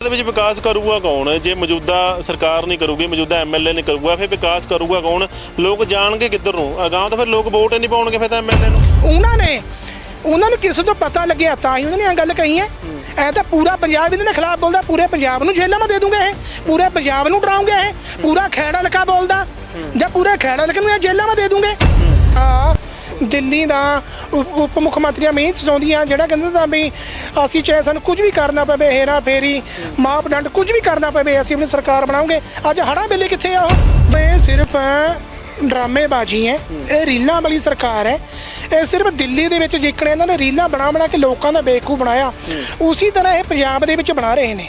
ਦੇ ਵਿੱਚ ਵਿਕਾਸ ਕਰੂਗਾ ਕੌਣ? ਜੇ ਮੌਜੂਦਾ ਸਰਕਾਰ ਨਹੀਂ ਕਰੂਗੀ ਮੌਜੂਦਾ ਐਮਐਲਏ ਨਹੀਂ ਕਰੂਗਾ ਫਿਰ ਵਿਕਾਸ ਕਰੂਗਾ ਕੌਣ? ਲੋਕ ਜਾਣਗੇ ਕਿੱਧਰ ਨੂੰ? ਅਗਾਂਹ ਤਾਂ ਫਿਰ ਲੋਕ ਵੋਟ ਨਹੀਂ ਪਾਉਣਗੇ ਫਿਰ ਤਾਂ ਐਮਐਲਏ ਨੂੰ। ਉਹਨਾਂ ਨੇ ਉਹਨਾਂ ਨੂੰ ਕਿਸੇ ਤੋਂ ਪਤਾ ਲੱਗਿਆ ਤਾਂ ਹੀ ਉਹਨਾਂ ਨੇ ਇਹ ਗੱਲ ਕਹੀ ਹੈ। ਐ ਤਾਂ ਪੂਰਾ ਪੰਜਾਬ ਇਹਦੇ ਖਿਲਾਫ ਬੋਲਦਾ ਪੂਰੇ ਪੰਜਾਬ ਨੂੰ ਜੇਲ੍ਹਾਂ 'ਚ ਦੇ ਦੂੰਗੇ ਇਹ। ਪੂਰੇ ਪੰਜਾਬ ਨੂੰ ਡਰਾਉਂਗੇ ਇਹ। ਪੂਰਾ ਖੈੜਾ ਲਕਾ ਬੋਲਦਾ। ਜਾਂ ਪੂਰੇ ਖੈੜਾ ਲਕੇ ਨੂੰ ਇਹ ਜੇਲ੍ਹਾਂ 'ਚ ਦੇ ਦੂੰਗੇ। ਹਾਂ। ਦਿੱਲੀ ਦਾ ਉਪ ਮੁੱਖ ਮੰਤਰੀ ਅਮਿਤ ਸੌਂਦੀਆਂ ਜਿਹੜਾ ਕਹਿੰਦਾ ਤਾਂ ਵੀ ਅਸੀਂ ਚਾਹੇ ਸਾਨੂੰ ਕੁਝ ਵੀ ਕਰਨਾ ਪਵੇ ਹੇਰਾ ਫੇਰੀ ਮਾਪਦੰਡ ਕੁਝ ਵੀ ਕਰਨਾ ਪਵੇ ਅਸੀਂ ਆਪਣੀ ਸਰਕਾਰ ਬਣਾਉਂਗੇ। ਅੱਜ ਹੜਾ ਵੇਲੇ ਕਿੱਥੇ ਆ ਉਹ? ਬਈ ਸਿਰਫ ਡਰਾਮੇਬਾਜ਼ੀ ਹੈ ਇਹ ਰੀਲਾਂ ਵਾਲੀ ਸਰਕਾਰ ਹੈ ਇਹ ਸਿਰਫ ਦਿੱਲੀ ਦੇ ਵਿੱਚ ਜਿੱਕਣੇ ਇਹਨਾਂ ਨੇ ਰੀਲਾਂ ਬਣਾ ਬਣਾ ਕੇ ਲੋਕਾਂ ਦਾ ਬੇਵਕੂਫ ਬਣਾਇਆ। ਉਸੇ ਤਰ੍ਹਾਂ ਇਹ ਪੰਜਾਬ ਦੇ ਵਿੱਚ ਬਣਾ ਰਹੇ ਨੇ।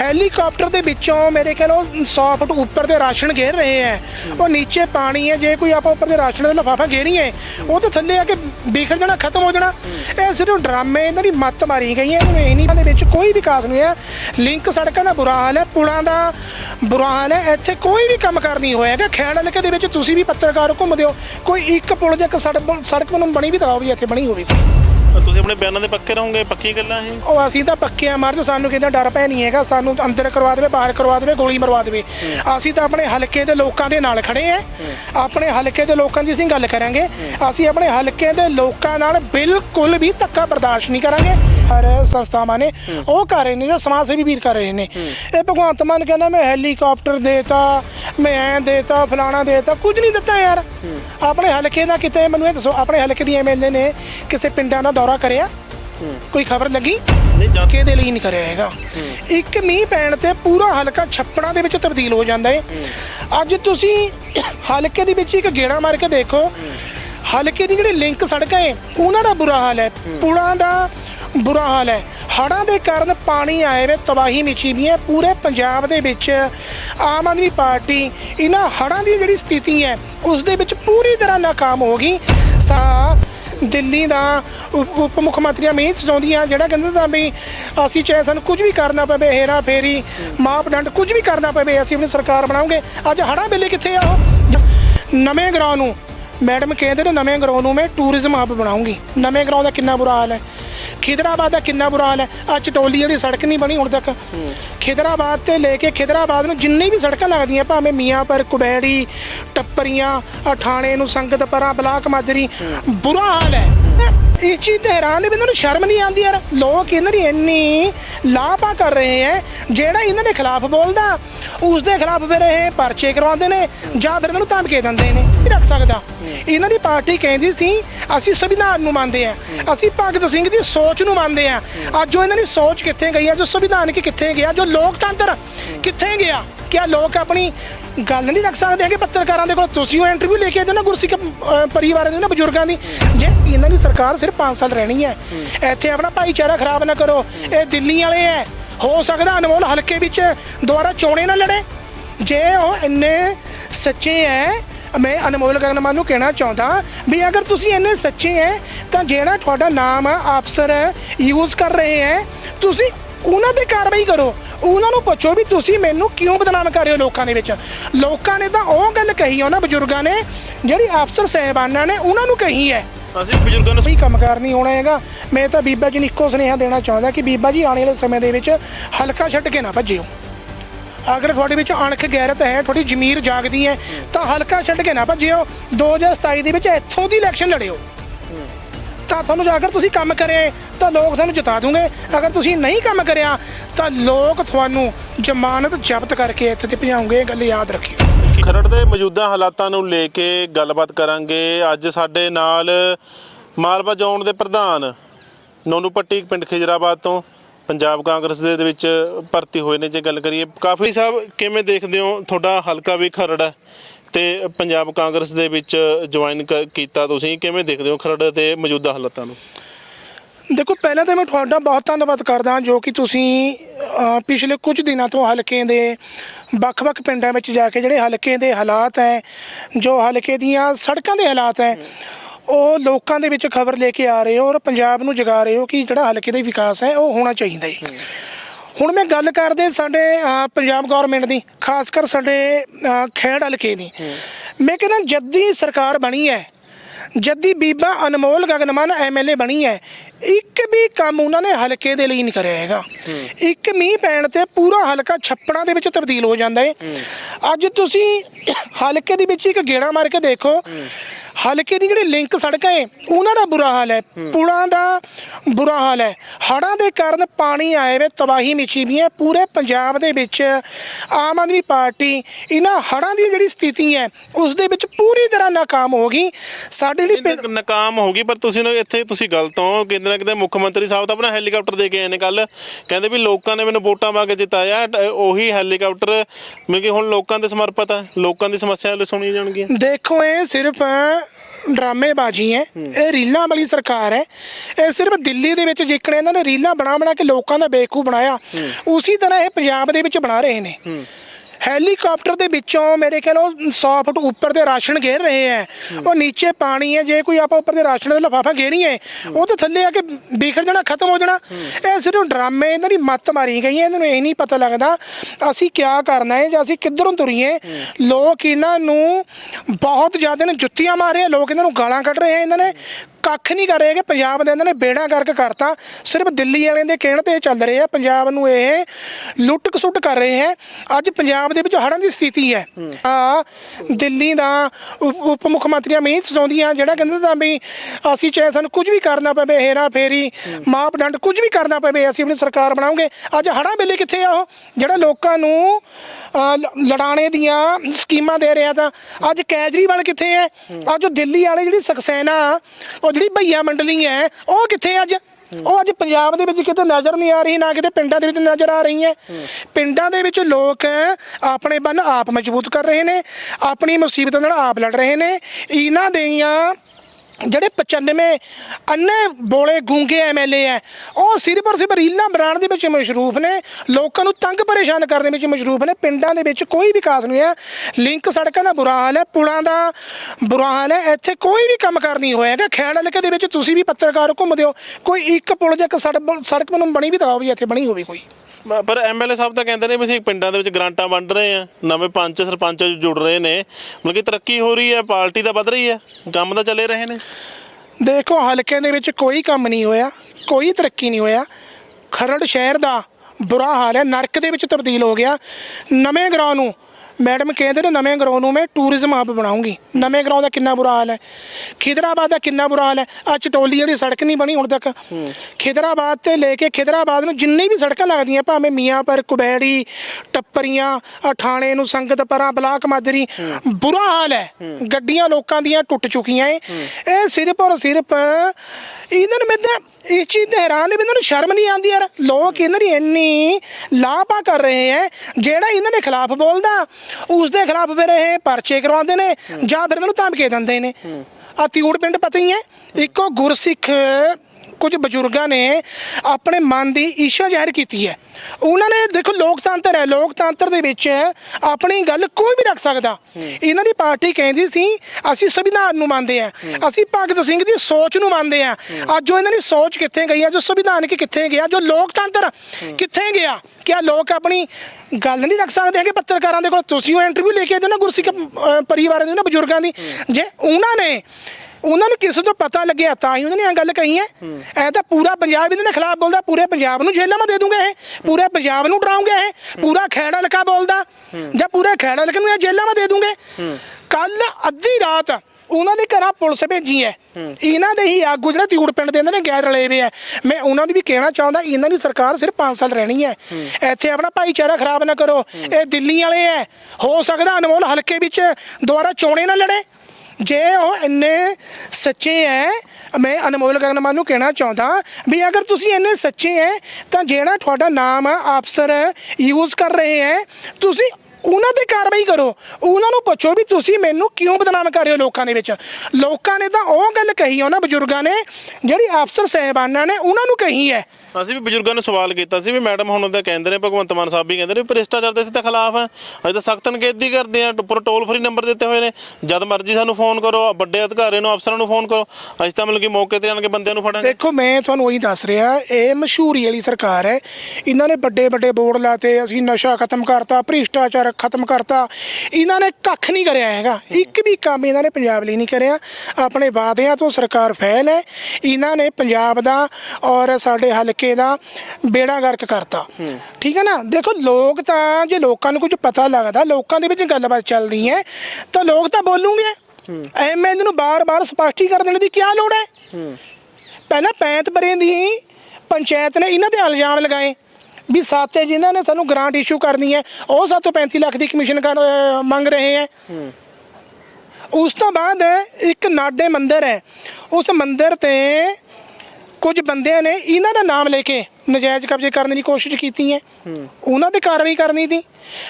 ਹੈਲੀਕਾਪਟਰ ਦੇ ਵਿੱਚੋਂ ਮੇਰੇ ਖਿਆਲ ਉਹ 100 ਫੁੱਟ ਉੱਪਰ ਦੇ ਰਾਸ਼ਨ ਘੇਰ ਰਹੇ ਹੈ ਉਹ ਨੀਚੇ ਪਾਣੀ ਹੈ ਜੇ ਕੋਈ ਆਪਾਂ ਉੱਪਰ ਦੇ ਰਾਸ਼ਨ ਦਾ ਲਫਾਫਾ ਘੇਰੀਏ, ਉਹ ਤਾਂ ਥੱਲੇ ਆ ਕੇ ਬਿਖਰ ਜਾਣਾ, ਖਤਮ ਹੋ ਜਾਣਾ। ਇਹ ਸਿਰਫ ਡਰਾਮੇ ਇਹਨਾਂ ਦੀ ਮੱਤ ਮਾਰੀ ਗਈ ਹੈ ਇਹਨੂੰ ਇਹ ਨਹੀਂ ਦੇ ਵਿੱਚ ਕੋਈ ਵਿਕਾਸ ਨਹੀਂ ਹੈ ਲਿੰਕ ਸੜਕਾਂ ਦਾ ਬੁਰਾ ਹਾਲ ਹੈ ਪੁਲਾਂ ਦਾ ਬੁਰਾ ਹਾਲ ਹੈ ਇੱਥੇ ਕੋਈ ਵੀ ਕੰਮ ਕਰ ਨਹੀਂ ਹੋਇਆ ਹੈਗਾ। ਖੈੜ ਹਲਕੇ ਦੇ ਵਿੱਚ ਤੁਸੀਂ ਵੀ ਪੱਤਰਕਾਰ ਘੁੰਮਦੇ ਹੋ। ਕੋਈ ਇੱਕ ਪੁਲ ਜਾਂ ਇੱਕ ਸੜਕ ਸੜਕ ਨੂੰ ਬਣੀ ਵੀ ਦਿਖਾਓ ਵੀ ਇੱਥੇ ਬਣੀ ਹੋਵੇ। ਤੁਸੀਂ ਆਪਣੇ ਬਿਆਨਾਂ ਦੇ ਪੱਕੇ ਰਹੋਗੇ? ਪੱਕੀ ਗੱਲਾਂ ਇਹ? ਉਹ ਅਸੀਂ ਤਾਂ ਪੱਕੇ ਆ ਮਰਦ ਸਾਨੂੰ ਕਿਹਦਾ ਡਰ ਪੈ ਨਹੀਂ ਹੈਗਾ ਸਾਨੂੰ ਅੰਦਰ ਕਰਵਾ ਦੇਵੇ ਬਾਹਰ ਕਰਵਾ ਦੇਵੇ ਗੋਲੀ ਮਰਵਾ ਦੇਵੇ। ਅਸੀਂ ਤਾਂ ਆਪਣੇ ਹਲਕੇ ਦੇ ਲੋਕਾਂ ਦੇ ਨਾਲ ਖੜੇ ਆ। ਆਪਣੇ ਹਲਕੇ ਦੇ ਲੋਕਾਂ ਦੀ ਅਸੀਂ ਗੱਲ ਕਰਾਂਗੇ। ਅਸੀਂ ਆਪਣੇ ਹਲਕੇ ਦੇ ਲੋਕਾਂ ਨਾਲ ਬਿਲਕੁਲ ਵੀ ਧੱਕਾ ਬਰਦਾਸ਼ਤ ਨਹੀਂ ਕਰਾਂਗੇ। ਹਰ ਸੰਸਥਾਵਾਂ ਨੇ ਉਹ ਕਰ ਰਹੇ ਨੇ ਜੋ ਸਮਾਜ ਸੇਵੀ ਵੀਰ ਕਰ ਰਹੇ ਨੇ। ਇਹ ਭਗਵੰਤ ਮਾਨ ਕਹਿੰਦਾ ਮੈਂ ਹੈਲੀਕਾਪਟਰ ਦੇਤਾ ਮੈਂ ਐ ਦੇਤਾ ਫਲਾਣਾ ਦੇਤਾ ਕੁਝ ਨਹੀਂ ਦਿੱਤਾ ਯਾਰ। ਆਪਣੇ ਹਲਕੇ ਦਾ ਕਿਤੇ ਮੈਨੂੰ ਇਹ ਦੱਸੋ ਆਪਣੇ ਹਲਕੇ ਦੀ ਐਮਐਲਏ ਨੇ ਕਿਸੇ ਪਿੰਡਾਂ ਦਾ ਦੌਰਾ ਕਰਿਆ। ਕੋਈ ਖਬਰ ਲੱਗੀ? ਨਹੀਂ ਜਾਂ ਕੇ ਦੇ ਲਈ ਨਹੀਂ ਕਰਿਆ ਹੈਗਾ? ਇੱਕ ਮੀਂਹ ਪੈਣ ਤੇ ਪੂਰਾ ਹਲਕਾ ਛੱਪੜਾਂ ਦੇ ਵਿੱਚ ਤਬਦੀਲ ਹੋ ਜਾਂਦਾ ਹੈ। ਅੱਜ ਤੁਸੀਂ ਹਲਕੇ ਦੇ ਵਿੱਚ ਇੱਕ ਗੇੜਾ ਮਾਰ ਕੇ ਦੇਖੋ। ਹਲਕੇ ਦੀ ਜਿਹੜੀ ਲਿੰਕ ਸੜਕਾਂ ਹੈ ਉਹਨਾਂ ਦਾ ਬੁਰਾ ਹਾਲ ਹੈ। ਪੁਲਾਂ ਦਾ ਬੁਰਾ ਹਾਲ ਹੈ। ਹੜ੍ਹਾਂ ਦੇ ਕਾਰਨ ਪਾਣੀ ਆਏ ਵੇ ਤਬਾਹੀ ਮਚੀ ਵੀ ਹੈ। ਪੂਰੇ ਪੰਜਾਬ ਦੇ ਵਿੱਚ ਆਮ ਆਦਮੀ ਪਾਰਟੀ ਇਹਨਾਂ ਹੜ੍ਹਾਂ ਦੀ ਜਿਹੜੀ ਸਥਿਤੀ ਹੈ ਉਸ ਦੇ ਵਿੱਚ ਪੂਰੀ ਤਰ੍ਹਾਂ ਨਾਕਾਮ ਹੋ ਗਈ। ਸਾ ਦਿੱਲੀ ਦਾ ਉਪ ਉਪ ਮੁੱਖ ਮੰਤਰੀ ਅਮਿਤ ਸੌਂਦੀਆਂ ਜਿਹੜਾ ਕਹਿੰਦਾ ਤਾਂ ਵੀ ਅਸੀਂ ਚਾਹੇ ਸਾਨੂੰ ਕੁਝ ਵੀ ਕਰਨਾ ਪਵੇ, ਹੇਰਾ ਫੇਰੀ ਮਾਪਦੰਡ ਕੁਝ ਵੀ ਕਰਨਾ ਪਵੇ, ਅਸੀਂ ਆਪਣੀ ਸਰਕਾਰ ਬਣਾਉਂਗੇ। ਅੱਜ ਹੜਾ ਵੇਲੇ ਕਿੱਥੇ ਆ ਉਹ? ਨਵੇਂ ਗਰਾਉਂ ਨੂੰ। ਮੈਡਮ ਕਹਿੰਦੇ ਨੇ ਨਵੇਂ ਗਰਾਉਂ ਨੂੰ ਮੈਂ ਟੂਰਿਜ਼ਮ ਹੱਬ ਬਣਾਉਂਗੀ। ਨਵੇਂ ਗਰਾਉਂ ਦਾ ਕਿੰਨਾ ਬੁਰਾ ਹਾਲ ਹੈ। ਖਿਦਰਾਬਾਦ ਦਾ ਕਿੰਨਾ ਬੁਰਾ ਹਾਲ ਹੈ। ਆ ਚਟੋਲੀ ਜਿਹੜੀ ਸੜਕ ਨਹੀਂ ਬਣੀ ਹੁਣ ਤੱਕ। ਖਿਦਰਾਬਾਦ ਤੇ ਲੈ ਕੇ ਖਿਦਰਾਬਾਦ ਨੂੰ ਜਿੰਨੀ ਵੀ ਸੜਕਾਂ ਲੱਗਦੀਆਂ, ਭਾਵੇਂ ਮੀਆਂਪੁਰ ਕੁਬੈੜੀ, ਟੱਪਰੀਆਂ ਅਠਾਣੇ ਨੂੰ ਸੰਗਤ ਪਰਾਂ ਬਲਾਕ ਮਾਜਰੀ, ਬੁਰਾ ਹਾਲ ਹੈ। ਇਸ ਚੀਜ਼ ਤੇ ਹੈਰਾਨ ਦੇ ਵੀ ਇਹਨਾਂ ਨੂੰ ਸ਼ਰਮ ਨਹੀਂ ਆਉਂਦੀ ਯਾਰ। ਲੋਕ ਇਹਨਾਂ ਦੀ ਇੰਨੀ ਲਾਪਾ ਕਰ ਰਹੇ ਹੈ ਜਿਹੜਾ ਇਹਨਾਂ ਦੇ ਖਿਲਾਫ ਬੋਲਦਾ ਉਸ ਦੇ ਖਿਲਾਫ ਫਿਰ ਇਹ ਪਰਚੇ ਕਰਵਾਉਂਦੇ ਨੇ ਜਾਂ ਫਿਰ ਇਹਨਾਂ ਨੂੰ ਧਮਕੀ ਦਿੰਦੇ ਨੇ। ਨਹੀਂ ਰੱਖ ਸਕਦਾ। ਇਹਨਾਂ ਦੀ ਪਾਰਟੀ ਕਹਿੰਦੀ ਸੀ, ਅਸੀਂ ਸੰਵਿਧਾਨ ਨੂੰ ਮੰਨਦੇ ਆ ਅਸੀਂ ਭਗਤ ਸਿੰਘ ਦੀ ਸੋਚ ਨੂੰ ਮੰਨਦੇ ਆ ਅੱਜ ਜੋ ਇਹਨਾਂ ਦੀ ਸੋਚ ਕਿੱਥੇ ਗਈ ਹੈ ਜੋ ਸੰਵਿਧਾਨ ਕੀ ਕਿੱਥੇ ਗਿਆ, ਜੋ ਲੋਕਤੰਤਰ ਕਿੱਥੇ ਗਿਆ, ਕਿਆ ਲੋਕ ਆਪਣੀ ਗੱਲ ਨਹੀਂ ਰੱਖ ਸਕਦੇ ਹੈਗੇ ਪੱਤਰਕਾਰਾਂ ਦੇ ਕੋਲ। ਤੁਸੀਂ ਉਹ ਇੰਟਰਵਿਊ ਲੈ ਕੇ ਆਏ ਨਾ ਗੁਰਸਿੱਖ ਅਹ, ਪਰਿਵਾਰਾਂ ਦੀ ਨਾ ਬਜ਼ੁਰਗਾਂ ਦੀ। ਜੇ ਇਹਨਾਂ ਦੀ ਸਰਕਾਰ ਸਿਰਫ 5 ਸਾਲ ਰਹਿਣੀ ਹੈ ਇੱਥੇ ਆਪਣਾ ਭਾਈਚਾਰਾ ਖਰਾਬ ਨਾ ਕਰੋ। ਇਹ ਦਿੱਲੀ ਵਾਲੇ ਹੈ। ਹੋ ਸਕਦਾ ਅਨਮੋਲ ਹਲਕੇ ਵਿੱਚ ਦੁਬਾਰਾ ਚੋਣੇ ਨਾ ਲੜੇ। ਜੇ ਉਹ ਇੰਨੇ ਸੱਚੇ ਹੈ ਮੈਂ ਅਨਮੋਲ ਗਗਨਮਾਨ ਨੂੰ ਕਹਿਣਾ ਚਾਹੁੰਦਾ ਵੀ ਅਗਰ ਤੁਸੀਂ ਇੰਨੇ ਸੱਚੇ ਹੈ ਤਾਂ ਜਿਹੜਾ ਤੁਹਾਡਾ ਨਾਮ ਹੈ ਅਫਸਰ ਯੂਜ਼ ਕਰ ਰਹੇ ਹੈ ਤੁਸੀਂ ਉਹਨਾਂ ਤੇ ਕਾਰਵਾਈ ਕਰੋ। ਉਹਨਾਂ ਨੂੰ ਪੁੱਛੋ ਵੀ ਤੁਸੀਂ ਮੈਨੂੰ ਕਿਉਂ ਬਦਨਾਮ ਕਰ ਰਹੇ ਹੋ ਲੋਕਾਂ ਦੇ ਵਿੱਚ। ਲੋਕਾਂ ਨੇ ਤਾਂ ਉਹ ਗੱਲ ਕਹੀ ਉਹਨਾਂ ਬਜ਼ੁਰਗਾਂ ਨੇ ਜਿਹੜੀ ਅਫਸਰ ਸਹਿਬਾਨਾਂ ਨੇ ਉਹਨਾਂ ਨੂੰ ਕਹੀ ਹੈ। ਅਸੀਂ ਬਜ਼ੁਰਗਾਂ ਨੂੰ ਕੋਈ ਕੰਮਕਾਰ ਨਹੀਂ ਹੋਣਾ ਹੈਗਾ। ਮੈਂ ਤਾਂ ਬੀਬਾ ਜੀ ਨੂੰ ਇੱਕੋ ਸੁਨੇਹਾ ਦੇਣਾ ਚਾਹੁੰਦਾ ਕਿ ਬੀਬਾ ਜੀ ਆਉਣ ਵਾਲੇ ਸਮੇਂ ਦੇ ਵਿੱਚ ਹਲਕਾ ਛੱਡ ਕੇ ਨਾ ਭੱਜਿਓ। ਅਗਰ ਤੁਹਾਡੇ ਵਿੱਚ ਅਣਖ ਗੈਰਤ ਹੈ ਤੁਹਾਡੀ ਜ਼ਮੀਰ ਜਾਗਦੀ ਹੈ ਤਾਂ ਹਲਕਾ ਛੱਡ ਕੇ ਨਾ ਭੱਜਿਓ। 2027 ਦੇ ਵਿੱਚ ਇੱਥੋਂ ਦੀ ਇਲੈਕਸ਼ਨ ਲੜਿਓ। ਤਾਂ ਤੁਹਾਨੂੰ ਜੇ ਅਗਰ ਤੁਸੀਂ ਕੰਮ ਕਰੇ, ਤਾਂ ਲੋਕ ਤੁਹਾਨੂੰ ਜਿਤਾ ਦੂੰਗੇ। ਅਗਰ ਤੁਸੀਂ ਨਹੀਂ ਕੰਮ ਕਰਿਆ, ਤਾਂ ਲੋਕ ਤੁਹਾਨੂੰ ਜ਼ਮਾਨਤ ਜ਼ਬਤ ਕਰਕੇ ਇੱਥੇ ਤੇ ਭਜਾਉਂਗੇ। ਇਹ ਗੱਲ ਯਾਦ ਰੱਖਿਓ। ਖਰੜ ਦੇ ਮੌਜੂਦਾ ਹਾਲਾਤਾਂ ਨੂੰ ਲੈ ਕੇ ਗੱਲਬਾਤ ਕਰਾਂਗੇ। ਅੱਜ ਸਾਡੇ ਨਾਲ ਮਾਲਵਾ ਜ਼ੋਨ ਦੇ ਪ੍ਰਧਾਨ ਨੋਨੂ ਪੱਟੀ, ਪਿੰਡ ਖਿਜਰਾਬਾਦ ਤੋਂ ਪੰਜਾਬ ਕਾਂਗਰਸ ਦੇ ਦੇ ਵਿੱਚ ਭਰਤੀ ਹੋਏ ਨੇ। ਜੇ ਗੱਲ ਕਰੀਏ, ਕਾਫੀ ਸਾਹਿਬ, ਕਿਵੇਂ ਦੇਖਦੇ ਹੋ? ਤੁਹਾਡਾ ਹਲਕਾ ਵੀ ਖਰੜ ਹੈ। ਤੇ ਪੰਜਾਬ ਕਾਂਗਰਸ ਦੇ ਵਿੱਚ ਜੁਆਇਨ ਕੀਤਾ ਤੁਸੀਂ, ਕਿਵੇਂ ਦੇਖਦੇ ਹੋ ਖਰੜ ਦੇ ਮੌਜੂਦਾ ਹਾਲਾਤਾਂ ਨੂੰ? ਦੇਖੋ, ਪਹਿਲਾਂ ਤਾਂ ਮੈਂ ਤੁਹਾਡਾ ਬਹੁਤ ਧੰਨਵਾਦ ਕਰਦਾ ਜੋ ਕਿ ਤੁਸੀਂ ਪਿਛਲੇ ਕੁਝ ਦਿਨਾਂ ਤੋਂ ਹਲਕੇ ਦੇ, ਵੱਖ-ਵੱਖ ਪਿੰਡਾਂ ਵਿੱਚ ਜਾ ਕੇ ਜਿਹੜੇ ਹਲਕੇ ਦੇ ਹਾਲਾਤ ਹੈ ਜੋ ਹਲਕੇ ਦੀਆਂ ਸੜਕਾਂ ਦੇ ਹਾਲਾਤ ਹੈ ਉਹ ਲੋਕਾਂ ਦੇ ਵਿੱਚ ਖਬਰ ਲੈ ਕੇ ਆ ਰਹੇ ਹੋ ਔਰ ਪੰਜਾਬ ਨੂੰ ਜਗਾ ਰਹੇ ਹੋ ਕਿ ਜਿਹੜਾ ਹਲਕੇ ਦਾ ਵਿਕਾਸ ਹੈ ਉਹ ਹੋਣਾ ਚਾਹੀਦਾ ਹੈ ਹੁਣ ਮੈਂ ਗੱਲ ਕਰਦੇ ਸਾਡੇ ਪੰਜਾਬ ਗਵਰਨਮੈਂਟ ਦੀ ਖਾਸ ਕਰ ਸਾਡੇ ਖੇਡ ਹਲਕੇ ਦੀ। ਮੈਂ ਕਹਿੰਦਾ ਜੱਦੀ ਸਰਕਾਰ ਬਣੀ ਹੈ ਜੱਦੀ ਬੀਬਾ ਅਨਮੋਲ ਗਗਨਮਾਨ ਐਮਐਲਏ ਬਣੀ ਹੈ ਇੱਕ ਵੀ ਕੰਮ ਉਹਨਾਂ ਨੇ ਹਲਕੇ ਦੇ ਲਈ ਨਹੀਂ ਕਰਿਆ ਹੈਗਾ। ਇੱਕ ਮੀਂਹ ਪੈਣ ਤੇ ਪੂਰਾ ਹਲਕਾ ਛੱਪੜਾਂ ਦੇ ਵਿੱਚ ਤਬਦੀਲ ਹੋ ਜਾਂਦਾ ਹੈ। ਅੱਜ ਤੁਸੀਂ ਹਲਕੇ ਦੇ ਵਿੱਚ ਇੱਕ ਗੇੜਾ ਮਾਰ ਕੇ ਦੇਖੋ ਹਲਕੇ ਦੀ ਜਿਹੜੀ ਲਿੰਕ ਸੜਕਾਂ ਹੈ ਉਹਨਾਂ ਦਾ ਬੁਰਾ ਹਾਲ ਹੈ। ਪੁਲਾਂ ਦਾ ਬੁਰਾ ਹਾਲ ਹੈ। ਹੜ੍ਹਾਂ ਦੇ ਕਾਰਨ ਪਾਣੀ ਆਏ ਵੇ ਤਬਾਹੀ ਮਚੀ ਵੀ ਹੈ। ਪੂਰੇ ਪੰਜਾਬ ਦੇ ਵਿੱਚ ਆਮ ਆਦਮੀ ਪਾਰਟੀ ਇਹਨਾਂ ਹੜ੍ਹਾਂ ਦੀ ਜਿਹੜੀ ਸਥਿਤੀ ਹੈ ਉਸ ਦੇ ਵਿੱਚ ਪੂਰੀ ਤਰ੍ਹਾਂ ਨਾਕਾਮ ਹੋ ਗਈ। ਸਾਡੇ ਜਿਹੜੀ ਪਿੰਡ ਨਾਕਾਮ ਹੋ ਗਈ ਪਰ ਤੁਸੀਂ ਨਾ ਇੱਥੇ ਤੁਸੀਂ ਗਲਤ ਹੋ ਕਿਤੇ ਨਾ ਕਿਤੇ ਮੁੱਖ ਮੰਤਰੀ ਸਾਹਿਬ ਤਾਂ ਆਪਣਾ ਹੈਲੀਕਾਪਟਰ ਦੇ ਕੇ ਆਏ ਨੇ ਕੱਲ ਕਹਿੰਦੇ ਵੀ ਲੋਕਾਂ ਨੇ ਮੈਨੂੰ ਵੋਟਾਂ ਪਾ ਕੇ ਜਿਤਾਇਆ ਟ- ਉਹੀ ਹੈਲੀਕਾਪਟਰ। ਮੈਂ ਕਿ ਹੁਣ ਲੋਕਾਂ ਦੇ ਸਮਰਪਿਤ ਆ ਲੋਕਾਂ ਦੀ ਸਮੱਸਿਆ ਹਲੇ ਸੁਣੀ ਜਾਣਗੀਆਂ। ਦੇਖੋ ਇਹ ਸਿਰਫ ਡਰਾਮੇਬਾਜ਼ੀ ਹੈ ਇਹ ਰੀਲਾਂ ਵਾਲੀ ਸਰਕਾਰ ਹੈ। ਇਹ ਸਿਰਫ ਦਿੱਲੀ ਦੇ ਵਿੱਚ ਜਿੱਕਣੇ ਇਹਨਾਂ ਨੇ ਰੀਲਾਂ ਬਣਾ ਬਣਾ ਕੇ ਲੋਕਾਂ ਦਾ ਬੇਵਕੂਫ ਬਣਾਇਆ। ਉਸੇ ਤਰ੍ਹਾਂ ਇਹ ਪੰਜਾਬ ਦੇ ਵਿੱਚ ਬਣਾ ਰਹੇ ਨੇ। ਹੈਲੀਕਾਪਟਰ ਦੇ ਵਿੱਚੋਂ ਮੇਰੇ ਖਿਆਲ ਉਹ 100 ਫੁੱਟ ਉੱਪਰ ਦੇ ਰਾਸ਼ਨ ਘੇਰ ਰਹੇ ਹੈ। ਉਹ ਨੀਚੇ ਪਾਣੀ ਹੈ ਜੇ ਕੋਈ ਆਪਾਂ ਉੱਪਰ ਦੇ ਰਾਸ਼ਨ ਦਾ ਲਫਾਫਾ ਘੇਰੀਏ ਉਹ ਤਾਂ ਥੱਲੇ ਆ ਕੇ ਬਿਖਰ ਜਾਣਾ ਖਤਮ ਹੋ ਜਾਣਾ। ਇਹ ਸਿਰਫ ਡਰਾਮੇ ਇਹਨਾਂ ਦੀ ਮੱਤ ਮਾਰੀ ਗਈ ਹੈ ਇਹਨਾਂ ਨੂੰ ਇਹ ਨਹੀਂ ਪਤਾ ਲੱਗਦਾ ਅਸੀਂ ਕੀ ਕਰਨਾ ਹੈ ਜਾਂ ਅਸੀਂ ਕਿੱਧਰੋਂ ਤੁਰੀਏ। ਲੋਕ ਇਹਨਾਂ ਨੂੰ ਬਹੁਤ ਜ਼ਿਆਦਾ ਨੇ ਜੁੱਤੀਆਂ ਮਾਰ ਲੋਕ ਇਹਨਾਂ ਨੂੰ ਗਾਲਾਂ ਕੱਢ ਰਹੇ ਆ ਇਹਨਾਂ ਨੇ ਕੱਖ ਨਹੀਂ ਕਰ ਰਹੇ ਕਿ ਪੰਜਾਬ ਦੇ ਇਹਨਾਂ ਨੇ ਬੇੜਾ ਗਰਕ ਕਰਤਾ। ਸਿਰਫ ਦਿੱਲੀ ਵਾਲਿਆਂ ਦੇ ਕਹਿਣ ਤੇ ਇਹ ਚੱਲ ਰਹੇ ਆ, ਪੰਜਾਬ ਨੂੰ ਇਹ ਲੁੱਟ ਕਸੁੱਟ ਕਰ ਰਹੇ ਹੈ। ਅੱਜ ਪੰਜਾਬ ਦੇ ਵਿੱਚ ਹੜ੍ਹਾਂ ਦੀ ਸਥਿਤੀ ਹੈ। ਆ ਦਿੱਲੀ ਦਾ ਉਪ ਉਪ ਮੁੱਖ ਮੰਤਰੀ ਅਮਿਤ ਸੌਂਦੀਆਂ, ਜਿਹੜਾ ਕਹਿੰਦਾ ਤਾਂ ਵੀ ਅਸੀਂ ਚਾਹੇ ਸਾਨੂੰ ਕੁਝ ਵੀ ਕਰਨਾ ਪਵੇ, ਹੇਰਾ ਫੇਰੀ, ਮਾਪਦੰਡ ਕੁਝ ਵੀ ਕਰਨਾ ਪਵੇ, ਅਸੀਂ ਆਪਣੀ ਸਰਕਾਰ ਬਣਾਉਂਗੇ। ਅੱਜ ਹੜ੍ਹਾਂ ਵੇਲੇ ਕਿੱਥੇ ਆ ਉਹ? ਜਿਹੜਾ ਲੋਕਾਂ ਨੂੰ ਲੜਾਣੇ ਦੀਆਂ ਸਕੀਮਾਂ ਦੇ ਰਿਹਾ ਤਾਂ ਅੱਜ ਕੇਜਰੀਵਾਲ ਕਿੱਥੇ ਹੈ ਅੱਜ ਉਹ ਦਿੱਲੀ ਵਾਲੇ ਜਿਹੜੀ ਸਕਸੈਨਾ, ਉਹ ਜਿਹੜੀ ਭਈਆ ਮੰਡਲੀ ਹੈ ਉਹ ਕਿੱਥੇ ਅੱਜ? ਉਹ ਅੱਜ ਪੰਜਾਬ ਦੇ ਵਿੱਚ ਕਿਤੇ ਨਜ਼ਰ ਨਹੀਂ ਆ ਰਹੀ, ਨਾ ਕਿਤੇ ਪਿੰਡਾਂ ਦੇ ਵਿੱਚ ਨਜ਼ਰ ਆ ਰਹੀ ਹੈ ਪਿੰਡਾਂ ਦੇ ਵਿੱਚ ਲੋਕ ਆਪਣੇ ਬੰਨ ਆਪ ਮਜ਼ਬੂਤ ਕਰ ਰਹੇ ਨੇ, ਆਪਣੀ ਮੁਸੀਬਤਾਂ ਨਾਲ ਆਪ ਲੜ ਰਹੇ ਨੇ। ਇਹਨਾਂ ਦੀਆਂ ਜਿਹੜੇ 95 ਅੰਨੇ ਬੋਲੇ ਗੂੰਗੇ ਐਮਐਲਏ ਐ, ਉਹ ਸਿਰਫ ਔਰ ਸਿਰਫ ਰੀਲਾਂ ਬਣਾਉਣ ਦੇ ਵਿੱਚ ਮਸ਼ਰੂਫ ਨੇ, ਲੋਕਾਂ ਨੂੰ ਤੰਗ ਪਰੇਸ਼ਾਨ ਕਰਨ ਦੇ ਵਿੱਚ ਮਸ਼ਰੂਫ ਨੇ, ਪਿੰਡਾਂ ਦੇ ਵਿੱਚ ਕੋਈ ਵਿਕਾਸ ਨਹੀਂ ਹੈ ਲਿੰਕ ਸੜਕਾਂ ਦਾ ਬੁਰਾ ਹਾਲ ਹੈ, ਪੁਲਾਂ ਦਾ ਬੁਰਾ ਹਾਲ ਹੈ, ਇੱਥੇ ਕੋਈ ਵੀ ਕੰਮ ਕਰ ਨਹੀਂ ਹੈਗਾ। ਖੈੜ ਹਲਕੇ ਦੇ ਵਿੱਚ ਤੁਸੀਂ ਵੀ ਪੱਤਰਕਾਰ ਘੁੰਮਦੇ ਹੋ। ਕੋਈ ਇੱਕ ਪੁਲ ਜਾਂ ਇੱਕ ਸੜਕ ਸੜਕ ਮੈਨੂੰ ਬਣੀ ਵੀ ਦਿਖਾਓ ਵੀ ਇੱਥੇ ਬਣੀ ਹੋਵੇ ਕੋਈ। ਮ- ਪਰ ਐਮਐਲਏ ਸਾਹਿਬ ਤਾਂ ਕਹਿੰਦੇ ਨੇ ਵੀ ਅਸੀਂ ਪਿੰਡਾਂ ਦੇ ਵਿੱਚ ਗ੍ਰਾਂਟਾਂ ਵੰਡ ਰਹੇ ਆ ਨਵੇਂ ਪੰਚ, ਸਰਪੰਚ ਜੁੜ ਰਹੇ ਨੇ। ਮਤਲਬ ਕਿ ਤਰੱਕੀ ਹੋ ਰਹੀ ਹੈ, ਪਾਰਟੀ ਤਾਂ ਵੱਧ ਰਹੀ ਹੈ, ਕੰਮ ਤਾਂ ਚੱਲੇ ਰਹੇ ਨੇ। ਦੇਖੋ, ਹਲਕੇ ਦੇ ਵਿੱਚ ਕੋਈ ਕੰਮ ਨਹੀਂ ਹੋਇਆ, ਕੋਈ ਤਰੱਕੀ ਨਹੀਂ ਹੋਇਆ। ਖਰੜ ਸ਼ਹਿਰ ਦਾ ਬੁਰਾ ਹਾਲ ਹੈ, ਨਰਕ ਦੇ ਵਿੱਚ ਤਬਦੀਲ ਹੋ ਗਿਆ। ਨਵੇਂ ਗਰਾਂ ਨੂੰ ਮੈਡਮ ਕਹਿੰਦੇ ਨੇ ਨਵੇਂ ਗਰਾਉਂ ਨੂੰ ਮੈਂ ਟੂਰਿਜ਼ਮ ਹੱਬ ਬਣਾਉਂਗੀ। ਨਵੇਂ ਗਰਾਉਂ ਦਾ ਕਿੰਨਾ ਬੁਰਾ ਹਾਲ ਹੈ। ਖਿਦਰਾਬਾਦ ਦਾ ਕਿੰਨਾ ਬੁਰਾ ਹਾਲ ਹੈ। ਆ ਚਟੋਲੀ ਜਿਹੜੀ ਸੜਕ ਨਹੀਂ ਬਣੀ ਹੁਣ ਤੱਕ। ਖਿਦਰਾਬਾਦ ਤੇ ਲੈ ਕੇ ਖਿਦਰਾਬਾਦ ਨੂੰ ਜਿੰਨੀ ਵੀ ਸੜਕਾਂ ਲੱਗਦੀਆਂ ਭਾਵੇਂ ਮੀਆਂਪੁਰ ਕੁਬੈੜੀ ਟੱਪਰੀਆਂ ਆਹ ਠਾਣੇ ਨੂੰ ਸੰਗਤ ਪਰਾਂ ਬਲਾਕ ਮਾਜਰੀ ਬੁਰਾ ਹਾਲ ਹੈ। ਗੱਡੀਆਂ ਲੋਕਾਂ ਦੀਆਂ ਟੁੱਟ ਚੁੱਕੀਆਂ ਏ। ਇਹ ਸਿਰਫ ਔਰ ਸਿਰਫ ਇਹਨਾਂ ਨੂੰ ਮੈਂ ਇਸ ਚੀਜ਼ ਤੇ ਹੈਰਾਨ ਨੇ ਵੀ ਇਹਨਾਂ ਨੂੰ ਸ਼ਰਮ ਨਹੀਂ ਆਉਂਦੀ ਯਾਰ। ਲੋਕ ਇਹਨਾਂ ਦੀ ਇੰਨੀ ਲਾਪਾ ਕਰ ਰਹੇ ਹੈ ਜਿਹੜਾ ਇਹਨਾਂ ਦੇ ਖਿਲਾਫ ਬੋਲਦਾ ਉਸ ਦੇ ਖਿਲਾਫ ਫਿਰ ਇਹ ਪਰਚੇ ਕਰਵਾਉਂਦੇ ਨੇ ਜਾਂ ਫਿਰ ਇਹਨਾਂ ਨੂੰ ਧਮਕੇ ਦਿੰਦੇ ਨੇ। ਆ ਤਿਊੜ ਪਿੰਡ ਪਤਾ ਹੀ ਹੈ ਇੱਕੋ ਗੁਰਸਿੱਖ ਕੁਝ ਬਜ਼ੁਰਗਾਂ ਨੇ ਆਪਣੇ ਮਨ ਦੀ ਇੱਛਾ ਜ਼ਾਹਿਰ ਕੀਤੀ ਹੈ। ਉਹਨਾਂ ਨੇ ਦੇਖੋ ਲੋਕਤੰਤਰ ਹੈ ਲੋਕਤੰਤਰ ਦੇ ਵਿੱਚ ਆਪਣੀ ਗੱਲ ਕੋਈ ਵੀ ਰੱਖ ਸਕਦਾ। ਇਹਨਾਂ ਦੀ ਪਾਰਟੀ ਕਹਿੰਦੀ ਸੀ ਅਸੀਂ ਸੰਵਿਧਾਨ ਨੂੰ ਮੰਨਦੇ ਆ ਅਸੀਂ ਭਗਤ ਸਿੰਘ ਦੀ ਸੋਚ ਨੂੰ ਮੰਨਦੇ ਆ ਅੱਜ ਜੋ ਇਹਨਾਂ ਦੀ ਸੋਚ ਕਿੱਥੇ ਗਈ ਹੈ ਜੋ ਸੰਵਿਧਾਨ ਕਿ ਕਿੱਥੇ ਗਿਆ ਜੋ ਲੋਕਤੰਤਰ ਕਿੱਥੇ ਗਿਆ? ਕਿਆ ਲੋਕ ਆਪਣੀ ਗੱਲ ਨਹੀਂ ਰੱਖ ਸਕਦੇ ਹੈਗੇ ਪੱਤਰਕਾਰਾਂ ਦੇ ਕੋਲ? ਤੁਸੀਂ ਉਹ ਇੰਟਰਵਿਊ ਲੈ ਕੇ ਆਏ ਨਾ ਗੁਰਸਿੱਖ ਅਹ, ਪਰਿਵਾਰਾਂ ਦੇ ਨਾ ਬਜ਼ੁਰਗਾਂ ਦੀ। ਜੇ ਉਹਨਾਂ ਨੇ ਉਹਨਾਂ ਨੂੰ ਕਿਸੇ ਤੋਂ ਪਤਾ ਲੱਗਿਆ ਤਾਂ ਹੀ ਉਹਨਾਂ ਨੇ ਇਹ ਗੱਲ ਕਹੀ ਹੈ। ਐ ਤਾਂ ਪੂਰਾ ਪੰਜਾਬ ਇਹਨਾਂ ਦੇ ਖਿਲਾਫ ਬੋਲਦਾ ਪੂਰੇ ਪੰਜਾਬ ਨੂੰ ਜੇਲ੍ਹਾਂ 'ਚ ਦੇ ਦੂੰਗੇ ਇਹ। ਪੂਰੇ ਪੰਜਾਬ ਨੂੰ ਡਰਾਉਂਗੇ ਇਹ। ਪੂਰਾ ਖੈੜਾ ਹਲਕਾ ਬੋਲਦਾ। ਜਾਂ ਪੂਰੇ ਖੈੜਾ ਹਲਕੇ ਨੂੰ ਇਹ ਜੇਲ੍ਹਾਂ 'ਚ ਦੇ ਦੂੰਗੇ। ਕੱਲ ਅੱਧੀ ਰਾਤ ਉਹਨਾਂ ਦੇ ਘਰਾਂ ਪੁਲਿਸ ਭੇਜੀ ਹੈ। ਇਹਨਾਂ ਦੇ ਹੀ ਆਗੂ ਜਿਹੜਾ ਤਿਊੜ ਪਿੰਡ ਦੇ ਇਹਨਾਂ ਨੇ ਗੈਰ ਰਲੇ ਵੇ ਹੈ ਮੈਂ ਉਹਨਾਂ ਨੂੰ ਵੀ ਕਹਿਣਾ ਚਾਹੁੰਦਾ ਇਹਨਾਂ ਦੀ ਸਰਕਾਰ ਸਿਰਫ 5 ਸਾਲ ਰਹਿਣੀ ਹੈ। ਇੱਥੇ ਆਪਣਾ ਭਾਈਚਾਰਾ ਖਰਾਬ ਨਾ ਕਰੋ। ਇਹ ਦਿੱਲੀ ਵਾਲੇ ਹੈ। ਹੋ ਸਕਦਾ ਅਨਮੋਲ ਹਲਕੇ ਵਿੱਚ ਦੁਬਾਰਾ ਚੋਣੇ ਨਾ ਲੜੇ। ਜੇ ਉਹ ਇੰਨੇ ਸੱਚੇ ਹੈ ਮੈਂ ਅਨਮੋਲ ਗਗਨਮਾਨ ਨੂੰ ਕਹਿਣਾ ਚਾਹੁੰਦਾ ਵੀ ਅਗਰ ਤੁਸੀਂ ਇੰਨੇ ਸੱਚੇ ਹੈ ਤਾਂ ਜਿਹੜਾ ਤੁਹਾਡਾ ਨਾਮ ਅਫਸਰ ਯੂਜ਼ ਕਰ ਰਹੇ ਹੈ ਤੁਸੀਂ ਉਹਨਾਂ ਤੇ ਕਾਰਵਾਈ ਕਰੋ। ਉਹਨਾਂ ਨੂੰ ਪੁੱਛੋ ਵੀ ਤੁਸੀਂ ਮੈਨੂੰ ਕਿਉਂ ਬਦਨਾਮ ਕਰ ਰਹੇ ਹੋ ਲੋਕਾਂ ਦੇ ਵਿੱਚ? ਲੋਕਾਂ ਨੇ ਤਾਂ ਉਹ ਗੱਲ ਕਹੀ ਉਹਨਾਂ ਬਜ਼ੁਰਗਾਂ ਨੇ ਜਿਹੜੀ ਅਫਸਰ ਸਹਿਬਾਨਾਂ ਨੇ ਉਹਨਾਂ ਨੂੰ ਕਹੀ ਹੈ। ਅਸੀਂ ਵੀ ਬਜ਼ੁਰਗਾਂ ਨੂੰ ਸਵਾਲ ਕੀਤਾ ਸੀ ਵੀ ਮੈਡਮ ਹੁਣ ਉਹਦਾ ਕਹਿੰਦੇ ਨੇ ਭਗਵੰਤ ਮਾਨ ਸਾਹਿਬ ਵੀ ਕਹਿੰਦੇ ਨੇ ਭ੍ਰਿਸ਼ਟਾਚਾਰ ਦੇ ਅਸੀਂ ਤਾਂ ਖਿਲਾਫ ਆ। ਅਸੀਂ ਤਾਂ ਸਖਤ ਨਗੇਦੀ ਕਰਦੇ ਆ ਉੱਪਰ ਟੋਲ ਫਰੀ ਨੰਬਰ ਦਿੱਤੇ ਹੋਏ ਨੇ। ਜਦ ਮਰਜ਼ੀ ਸਾਨੂੰ ਫੋਨ ਕਰੋ ਵੱਡੇ ਅਧਿਕਾਰੀ ਨੂੰ ਅਫਸਰਾਂ ਨੂੰ ਫੋਨ ਕਰੋ। ਅਸੀਂ ਤਾਂ ਮਤਲਬ ਕਿ ਮੌਕੇ ਤੇ ਆਣ ਕੇ ਬੰਦਿਆਂ ਨੂੰ ਫੜਾਂਗੇ। ਦੇਖੋ ਮੈਂ ਤੁਹਾਨੂੰ ਉਹੀ ਦੱਸ ਰਿਹਾ ਇਹ ਮਸ਼ਹੂਰੀ ਵਾਲੀ ਸਰਕਾਰ ਹੈ। ਇਹਨਾਂ ਨੇ ਵੱਡੇ ਵੱਡੇ ਬੋਰਡ ਲਾਤੇ ਅਸੀਂ ਨਸ਼ਾ ਖਤਮ ਕਰਤਾ ਭ੍ਰਿਸ਼ਟਾਚਾਰ ਖਤਮ ਕਰਤਾ। ਇਹਨਾਂ ਨੇ ਕੱਖ ਨਹੀਂ ਕਰਿਆ ਹੈਗਾ। ਇੱਕ ਵੀ ਕੰਮ ਇਹਨਾਂ ਨੇ ਪੰਜਾਬ ਲਈ ਨਹੀਂ ਕਰਿਆ। ਆਪਣੇ ਵਾਅਦਿਆਂ ਤੋਂ ਸਰਕਾਰ ਫੈਲ ਹੈ। ਇਹਨਾਂ ਨੇ ਪੰਜਾਬ ਦਾ ਔਰ ਸਾਡੇ ਹਲਕੇ ਦਾ ਬੇੜਾ ਗਰਕ ਕਰਤਾ। ਠੀਕ ਹੈ ਨਾ? ਦੇਖੋ ਲੋਕ ਤਾਂ ਜੇ ਲੋਕਾਂ ਨੂੰ ਕੁਝ ਪਤਾ ਲੱਗਦਾ ਲੋਕਾਂ ਦੇ ਵਿੱਚ ਗੱਲਬਾਤ ਚੱਲਦੀ ਹੈ ਤਾਂ ਲੋਕ ਤਾਂ ਬੋਲੂਗੇ। ਐਮਐਲ ਨੂੰ ਬਾਰ-ਬਾਰ ਸਪਸ਼ਟੀਕਰਨ ਦੇਣ ਦੀ ਕੀ ਲੋੜ ਹੈ। ਪਹਿਲਾਂ ਪੈਂਤ ਬਰੇ ਦੀ ਪੰਚਾਇਤ ਨੇ ਇਹਨਾਂ ਤੇ ਇਲਜ਼ਾਮ ਲਗਾਏ। ਵੀ ਸਾਤੇ ਜਿਨ੍ਹਾਂ ਨੇ ਸਾਨੂੰ ਗ੍ਰਾਂਟ ਇਸ਼ੂ ਕਰਨੀ ਹੈ ਉਹ ਸਾਤੋਂ 35 ਲੱਖ ਦੀ ਕਮਿਸ਼ਨ ਕਰ ਮੰਗ ਰਹੇ ਹੈ। ਉਸ ਤੋਂ ਬਾਅਦ ਇੱਕ ਨਾਡੇ ਮੰਦਿਰ ਹੈ। ਉਸ ਮੰਦਿਰ ਤੇ ਕੁਝ ਬੰਦਿਆਂ ਨੇ ਇਹਨਾਂ ਦਾ ਨਾਮ ਲੈ ਕੇ ਨਜਾਇਜ਼ ਕਬਜ਼ੇ ਕਰਨ ਦੀ ਕੋਸ਼ਿਸ਼ ਕੀਤੀ ਹੈ। ਉਹਨਾਂ ਤੇ ਕਾਰਵਾਈ ਕਰਨੀ ਸੀ।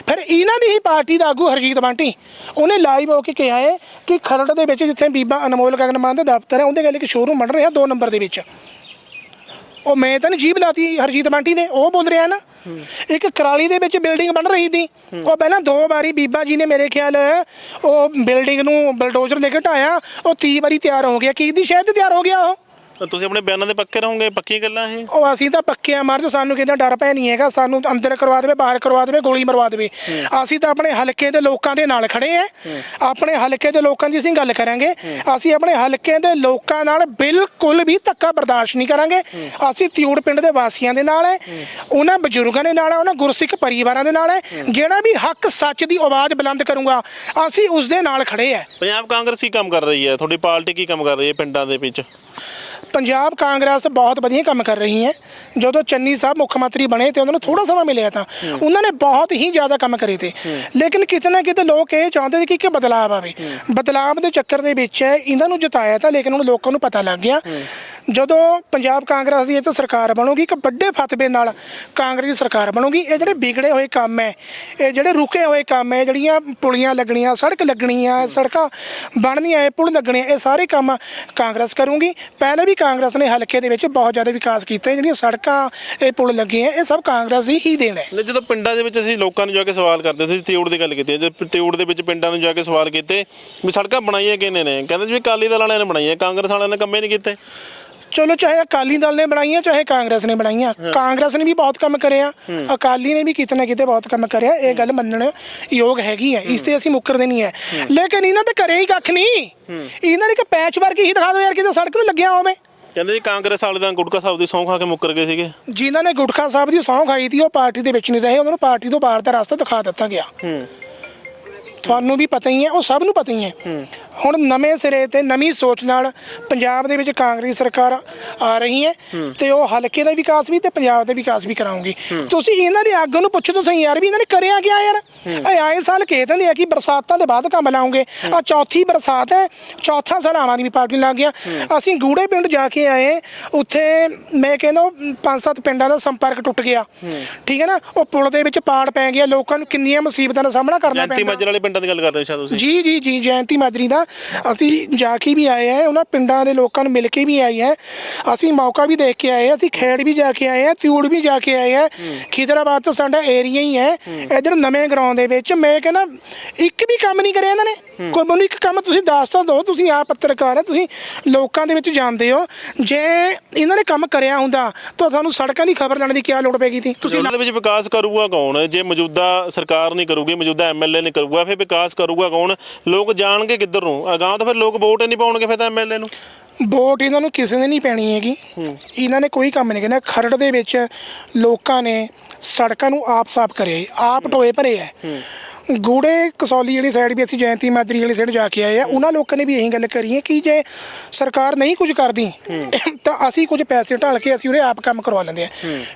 ਫਿਰ ਇਹਨਾਂ ਦੀ ਹੀ ਪਾਰਟੀ ਦਾ ਆਗੂ ਹਰਜੀਤ ਬਾਂਟੀ ਉਹਨੇ ਲਾਈਵ ਹੋ ਕੇ ਕਿਹਾ ਹੈ ਕਿ ਖਰੜ ਦੇ ਵਿੱਚ ਜਿੱਥੇ ਬੀਬਾ ਅਨਮੋਲ ਗਗਨ ਮਾਨ ਦਾ ਦਫ਼ਤਰ ਹੈ ਉਹਦੇ ਗੱਲ ਇੱਕ ਸ਼ੋਰੂਮ ਬਣ ਰਿਹਾ 2 ਨੰਬਰ ਦੇ ਵਿੱਚ। ਉਹ ਮੈਂ ਤਾਂ ਨਹੀਂ ਜੀਬ ਲਾਤੀ ਹਰਜੀਤ ਬਾਂਟੀ ਨੇ, ਉਹ ਬੋਲ ਰਿਹਾ ਨਾ। ਇੱਕ ਕਰਾਲੀ ਦੇ ਵਿੱਚ ਬਿਲਡਿੰਗ ਬਣ ਰਹੀ ਸੀ। ਉਹ ਪਹਿਲਾਂ ਦੋ ਵਾਰੀ ਬੀਬਾ ਜੀ ਨੇ ਮੇਰੇ ਖਿਆਲ ਉਹ ਬਿਲਡਿੰਗ ਨੂੰ ਬਲਡੋਜ਼ਰ ਦੇ ਕੇ ਢਾਇਆ ਉਹ 30 ਵਾਰੀ ਤਿਆਰ ਹੋ ਗਿਆ। ਕੀ ਦੀ ਸ਼ਾਇਦ ਤਿਆਰ ਹੋ ਗਿਆ ਉਹ? ਤਾਂ ਤੁਸੀਂ ਆਪਣੇ ਬਿਆਨਾਂ ਦੇ ਪੱਕੇ ਰਹੋਗੇ? ਪੱਕੀਆਂ ਗੱਲਾਂ ਇਹ? ਉਹ ਅਸੀਂ ਤਾਂ ਪੱਕੇ ਆ ਮਰਦ ਸਾਨੂੰ ਕਿਹਦਾ ਡਰ ਪੈ ਨਹੀਂ ਹੈਗਾ। ਸਾਨੂੰ ਅੰਦਰ ਕਰਵਾ ਦੇਵੇ ਬਾਹਰ ਕਰਵਾ ਦੇਵੇ ਗੋਲੀ ਮਰਵਾ ਦੇਵੇ। ਅਸੀਂ ਤਾਂ ਆਪਣੇ ਹਲਕੇ ਦੇ ਲੋਕਾਂ ਦੇ ਨਾਲ ਖੜੇ ਆ। ਆਪਣੇ ਹਲਕੇ ਦੇ ਲੋਕਾਂ ਦੀ ਅਸੀਂ ਗੱਲ ਕਰਾਂਗੇ। ਅਸੀਂ ਆਪਣੇ ਹਲਕੇ ਦੇ ਲੋਕਾਂ ਨਾਲ ਬਿਲਕੁਲ ਵੀ ਧੱਕਾ ਬਰਦਾਸ਼ਤ ਨਹੀਂ ਕਰਾਂਗੇ। ਅਸੀਂ ਤਿਊੜ ਪਿੰਡ ਦੇ ਵਾਸੀਆਂ ਦੇ ਨਾਲ ਹੈ। ਉਹਨਾਂ ਬਜ਼ੁਰਗਾਂ ਦੇ ਨਾਲ ਹੈ ਉਹਨਾਂ ਗੁਰਸਿੱਖ ਪਰਿਵਾਰਾਂ ਦੇ ਨਾਲ ਹੈ। ਜਿਹੜਾ ਵੀ ਹੱਕ ਸੱਚ ਦੀ ਆਵਾਜ਼ ਬੁਲੰਦ ਕਰੂੰਗਾ ਅਸੀਂ ਉਸ ਦੇ ਨਾਲ ਖੜੇ ਆ। ਪੰਜਾਬ ਕਾਂਗਰਸ ਕੀ ਕੰਮ ਕਰ ਰਹੀ ਹੈ? ਤੁਹਾਡੀ ਪਾਰਟੀ ਕੀ ਕੰਮ ਕਰ ਰਹੀ ਹੈ ਪਿੰਡਾਂ ਦੇ ਵਿੱਚ? ਪੰਜਾਬ ਕਾਂਗਰਸ ਬਹੁਤ ਵਧੀਆ ਕੰਮ ਕਰ ਰਹੀ ਹੈ। ਜਦੋਂ ਚੰਨੀ ਸਾਹਿਬ ਮੁੱਖ ਮੰਤਰੀ ਬਣੇ ਤੇ ਉਹਨਾਂ ਨੂੰ ਥੋੜਾ ਸਮਾਂ ਮਿਲਿਆ ਤਾਂ ਉਹਨਾਂ ਨੇ ਬਹੁਤ ਹੀ ਜ਼ਿਆਦਾ ਕੰਮ ਕਰੇ ਤੇ। ਲੇਕਿਨ ਕਿਤੇ ਨਾ ਕਿਤੇ ਲੋਕ ਇਹ ਚਾਹੁੰਦੇ ਸੀ ਕਿ ਇੱਕ ਬਦਲਾਅ ਆਵੇ। ਬਦਲਾਅ ਦੇ ਚੱਕਰ ਦੇ ਵਿੱਚ ਇਹਨਾਂ ਨੂੰ ਜਿਤਾਇਆ ਤਾਂ ਲੇਕਿਨ ਹੁਣ ਲੋਕਾਂ ਨੂੰ ਪਤਾ ਲੱਗ ਗਿਆ। ਜਦੋਂ ਪੰਜਾਬ ਕਾਂਗਰਸ ਦੀ ਇਹ 'ਚ ਸਰਕਾਰ ਬਣੂਗੀ ਇੱਕ ਵੱਡੇ ਫਤਵੇ ਨਾਲ ਕਾਂਗਰਸ ਦੀ ਸਰਕਾਰ ਬਣੂਗੀ, ਇਹ ਜਿਹੜੇ ਵਿਗੜੇ ਹੋਏ ਕੰਮ ਹੈ ਇਹ ਜਿਹੜੇ ਰੁਕੇ ਹੋਏ ਕੰਮ ਹੈ ਜਿਹੜੀਆਂ ਪੁਲੀਆਂ ਲੱਗਣੀਆਂ, ਸੜਕ ਲੱਗਣੀਆਂ, ਸੜਕਾਂ ਬਣਨੀਆਂ ਇਹ ਪੁਲ ਲੱਗਣੇ, ਇਹ ਸਾਰੇ ਕੰਮ ਕਾਂਗਰਸ ਕਰੂਗੀ। ਪਹਿਲੇ ਵੀ ਕਾਂਗਰਸ ਨੇ ਹਲਕੇ ਦੇ ਵਿੱਚ ਬਹੁਤ ਜ਼ਿਆਦਾ ਵਿਕਾਸ ਕੀਤੇ, ਜਿਹੜੀਆਂ ਸੜਕਾਂ, ਇਹ ਪੁਲ ਲੱਗੇ ਹੈ ਇਹ ਸਭ ਕਾਂਗਰਸ ਦੀ ਹੀ ਦੇਣ ਹੈ ਜਦੋਂ ਪਿੰਡਾਂ ਦੇ ਵਿੱਚ ਅਸੀਂ ਲੋਕਾਂ ਨੂੰ ਜਾ ਕੇ ਸਵਾਲ ਕਰਦੇ ਤੁਸੀਂ ਤਿਉੜ ਦੀ ਗੱਲ ਕੀਤੀ ਹੈ ਜੇ ਤਿਉੜ ਦੇ ਵਿੱਚ ਪਿੰਡਾਂ ਨੂੰ ਜਾ ਕੇ ਸਵਾਲ ਕੀਤੇ ਵੀ ਸੜਕਾਂ ਬਣਾਈਆਂ ਕਿਹਨੇ ਨੇ? ਕਹਿੰਦੇ ਜੀ ਵੀ ਅਕਾਲੀ ਦਲ ਵਾਲਿਆਂ ਨੇ ਬਣਾਈਆਂ, ਕਾਂਗਰਸ ਵਾਲਿਆਂ ਨੇ ਕੰਮੇ ਨਹੀਂ ਕੀਤੇ। ਚਲੋ ਚਾਹੇ ਅਕਾਲੀ ਦਲ ਨੇ ਬਣਾਈਆਂ ਚਾਹੇ ਕਾਂਗਰਸ ਨੇ ਬਣਾਈਆਂ। ਕਾਂਗਰਸ ਨੇ ਵੀ ਬਹੁਤ ਕੰਮ ਕਰਿਆ ਅਕਾਲੀ ਨੇ ਵੀ ਕਿਤੇ ਨਾ ਕਿਤੇ ਬਹੁਤ ਕੰਮ ਕਰਿਆ। ਇਹ ਗੱਲ ਮੰਨਣ ਯੋਗ ਹੈਗੀ ਹੈ ਇਸ ਤੇ ਅਸੀਂ ਮੁੱਕਰਦੇ ਨਹੀਂ ਹੈ। ਲੇਕਿਨ ਇਹਨਾਂ ਤੇ ਕਰਿਆ ਹੀ ਕੱਖ ਨਹੀਂ। ਇਹਨਾਂ ਨੇ ਇੱਕ ਪੈਚ ਵਰਕ ਹੀ ਦਿਖਾ ਦਿਓ ਯਾਰ ਕਿਤੇ ਸੜਕ ਨੂੰ ਲੱਗਿਆ ਹੋਵੇ। ਕਹਿੰਦੇ ਜੀ ਕਾਂਗਰਸ ਵਾਲੇ ਤਾਂ ਗੁਟਕਾ ਸਾਹਿਬ ਦੀ ਸੌਂ ਖਾ ਕੇ ਮੁੱਕਰ ਗਏ ਸੀਗੇ। ਜਿਨ੍ਹਾਂ ਨੇ ਗੁਟਖਾ ਸਾਹਿਬ ਦੀ ਸਹੁੰ ਖਾਈ ਸੀ ਉਹ ਪਾਰਟੀ ਦੇ ਵਿੱਚ ਨਹੀਂ ਰਹੇ ਉਹਨਾਂ ਨੂੰ ਪਾਰਟੀ ਤੋਂ ਬਾਹਰ ਦਾ ਰਸਤਾ ਦਿਖਾ ਦਿੱਤਾ ਗਿਆ। ਤੁਹਾਨੂੰ ਵੀ ਪਤਾ ਹੀ ਹੈ ਉਹ ਸਭ ਨੂੰ ਪਤਾ ਹੀ ਹੈ। ਹੁਣ ਨਵੇਂ ਸਿਰੇ ਤੇ ਨਵੀਂ ਸੋਚ ਨਾਲ ਪੰਜਾਬ ਦੇ ਵਿੱਚ ਕਾਂਗਰਸ ਸਰਕਾਰ ਆ ਰਹੀ ਹੈ ਤੇ ਉਹ ਹਲਕੇ ਦਾ ਵਿਕਾਸ ਵੀ ਤੇ ਪੰਜਾਬ ਦਾ ਵਿਕਾਸ ਵੀ ਕਰਾਉਂਗੀ। ਤੁਸੀਂ ਇਹਨਾਂ ਦੇ ਅੱਗ ਨੂੰ ਪੁੱਛੋ ਤੁਸੀਂ ਯਾਰ ਵੀ ਇਹਨਾਂ ਨੇ ਕਰਿਆ ਗਿਆ ਯਾਰ? ਇਹ ਆਏ ਸਾਲ ਕਹਿ ਦਿੰਦੇ ਆ ਕਿ ਬਰਸਾਤਾਂ ਦੇ ਬਾਅਦ ਕੰਮ ਲਾਉਂਗੇ। ਆ ਚੌਥੀ ਬਰਸਾਤ ਹੈ ਚੌਥਾ ਸਾਲ ਆਮ ਆਦਮੀ ਪਾਰਟੀ ਲੱਗ ਗਿਆ। ਅਸੀਂ ਗੂੜੇ ਪਿੰਡ ਜਾ ਕੇ ਆਏ ਉੱਥੇ ਮੈਂ ਕਹਿੰਦਾ ਪੰਜ ਸੱਤ ਪਿੰਡਾਂ ਦਾ ਸੰਪਰਕ ਟੁੱਟ ਗਿਆ। ਠੀਕ ਹੈ ਨਾ? ਉਹ ਪੁਲ ਦੇ ਵਿੱਚ ਪਾੜ ਪੈ ਗਿਆ ਲੋਕਾਂ ਨੂੰ ਕਿੰਨੀਆਂ ਮੁਸੀਬਤਾਂ ਦਾ ਸਾਹਮਣਾ ਕਰਨਾ ਜੈਂਤੀ ਪੈਂਦਾ। ਮਾਜਰ ਵਾਲੇ ਪਿੰਡਾਂ ਦੀ ਗੱਲ ਕਰ ਰਹੇ ਹੋ ਸ਼ਾਇਦ ਤੁਸੀਂ। ਜੀ ਜੀ ਜੀ ਜੈਂਤੀ ਮਾਜਰੀ ਦਾ। ਅਸੀਂ ਜਾ ਕੇ ਵੀ ਆਏ ਆ ਉਹਨਾਂ ਪਿੰਡਾਂ ਦੇ ਲੋਕਾਂ ਨੂੰ ਮਿਲ ਕੇ ਵੀ ਆਏ ਆ ਅਸੀਂ ਮੌਕਾ ਵੀ ਦੇਖ ਕੇ ਆਏ ਆ ਅਸੀਂ ਖੇੜ ਵੀ ਜਾ ਕੇ ਆਏ ਆ ਤਿਊੜ ਵੀ ਜਾ ਕੇ ਆਏ ਆ ਖਿਦਰਾਬਾਦ ਤੋਂ ਸਾਡਾ ਏਰੀਆ ਹੀ ਹੈ ਇਧਰ ਨਵੇਂ ਗਰਾਊਂਡ ਦੇ ਵਿੱਚ। ਮੈਂ ਕਹਿੰਦਾ ਇੱਕ ਵੀ ਕੰਮ ਨਹੀਂ ਕਰਿਆ ਇਹਨਾਂ ਨੇ। ਕੋਈ ਮੈਨੂੰ ਇੱਕ ਕੰਮ ਤੁਸੀਂ ਦੱਸ ਤਾਂ ਦਿਓ ਤੁਸੀਂ ਆ ਪੱਤਰਕਾਰ ਹੈ ਤੁਸੀਂ ਲੋਕਾਂ ਦੇ ਵਿੱਚ ਜਾਣਦੇ ਹੋ। ਜੇ ਇਹਨਾਂ ਨੇ ਕੰਮ ਕਰਿਆ ਹੁੰਦਾ ਤਾਂ ਤੁਹਾਨੂੰ ਸੜਕਾਂ ਦੀ ਖਬਰ ਲੈਣ ਦੀ ਕੀ ਲੋੜ ਪੈਗੀ ਸੀ? ਤੁਸੀਂ ਉਹਨਾਂ ਦੇ ਵਿੱਚ ਵਿਕਾਸ ਕਰੂਗਾ ਕੌਣ? ਜੇ ਮੌਜੂਦਾ ਸਰਕਾਰ ਨਹੀਂ ਕਰੂਗੀ ਮੌਜੂਦਾ ਐਮਐਲਏ ਨਹੀਂ ਕਰੂਗਾ ਫਿਰ ਵਿਕਾਸ ਕਰੂਗਾ ਕੌਣ? ਲੋਕ ਜਾਣਗੇ ਕਿੱਧਰ ਨੂੰ? ਅਗਾਂਹ ਤਾਂ ਫਿਰ ਲੋਕ ਵੋਟ ਹੀ ਨਹੀਂ ਪਾਉਣਗੇ ਫਿਰ ਤਾਂ ਐਮਐਲਏ ਨੂੰ। ਵੋਟ ਇਹਨਾਂ ਨੂੰ ਕਿਸੇ ਨੇ ਨਹੀਂ ਪੈਣੀ ਹੈਗੀ। ਇਹਨਾਂ ਨੇ ਕੋਈ ਕੰਮ ਨਹੀਂ ਕਰਨਾ। ਖਰੜ ਦੇ ਵਿੱਚ ਲੋਕਾਂ ਨੇ ਸੜਕਾਂ ਨੂੰ ਆਪ ਸਾਫ਼ ਕਰਿਆ ਆਪ ਟੋਏ ਭਰੇ ਹੈ। ਗੂੜੇ ਕਸੌਲੀ ਵਾਲੀ ਸਾਈਡ ਵੀ ਅਸੀਂ ਜੈਂਤੀ ਮਾਜਰੀ ਵਾਲੀ ਸਾਈਡ ਜਾ ਕੇ ਆਏ ਆ। ਉਹਨਾਂ ਲੋਕਾਂ ਨੇ ਵੀ ਇਹੀ ਗੱਲ ਕਰੀ ਹੈ ਕਿ ਜੇ ਸਰਕਾਰ ਨਹੀਂ ਕੁਝ ਕਰਦੀ ਤਾਂ ਅਸੀਂ ਕੁਝ ਪੈਸੇ ਢਾਲ ਕੇ ਅਸੀਂ ਉਰੇ ਆਪ ਕੰਮ ਕਰਵਾ ਲੈਂਦੇ ਆ।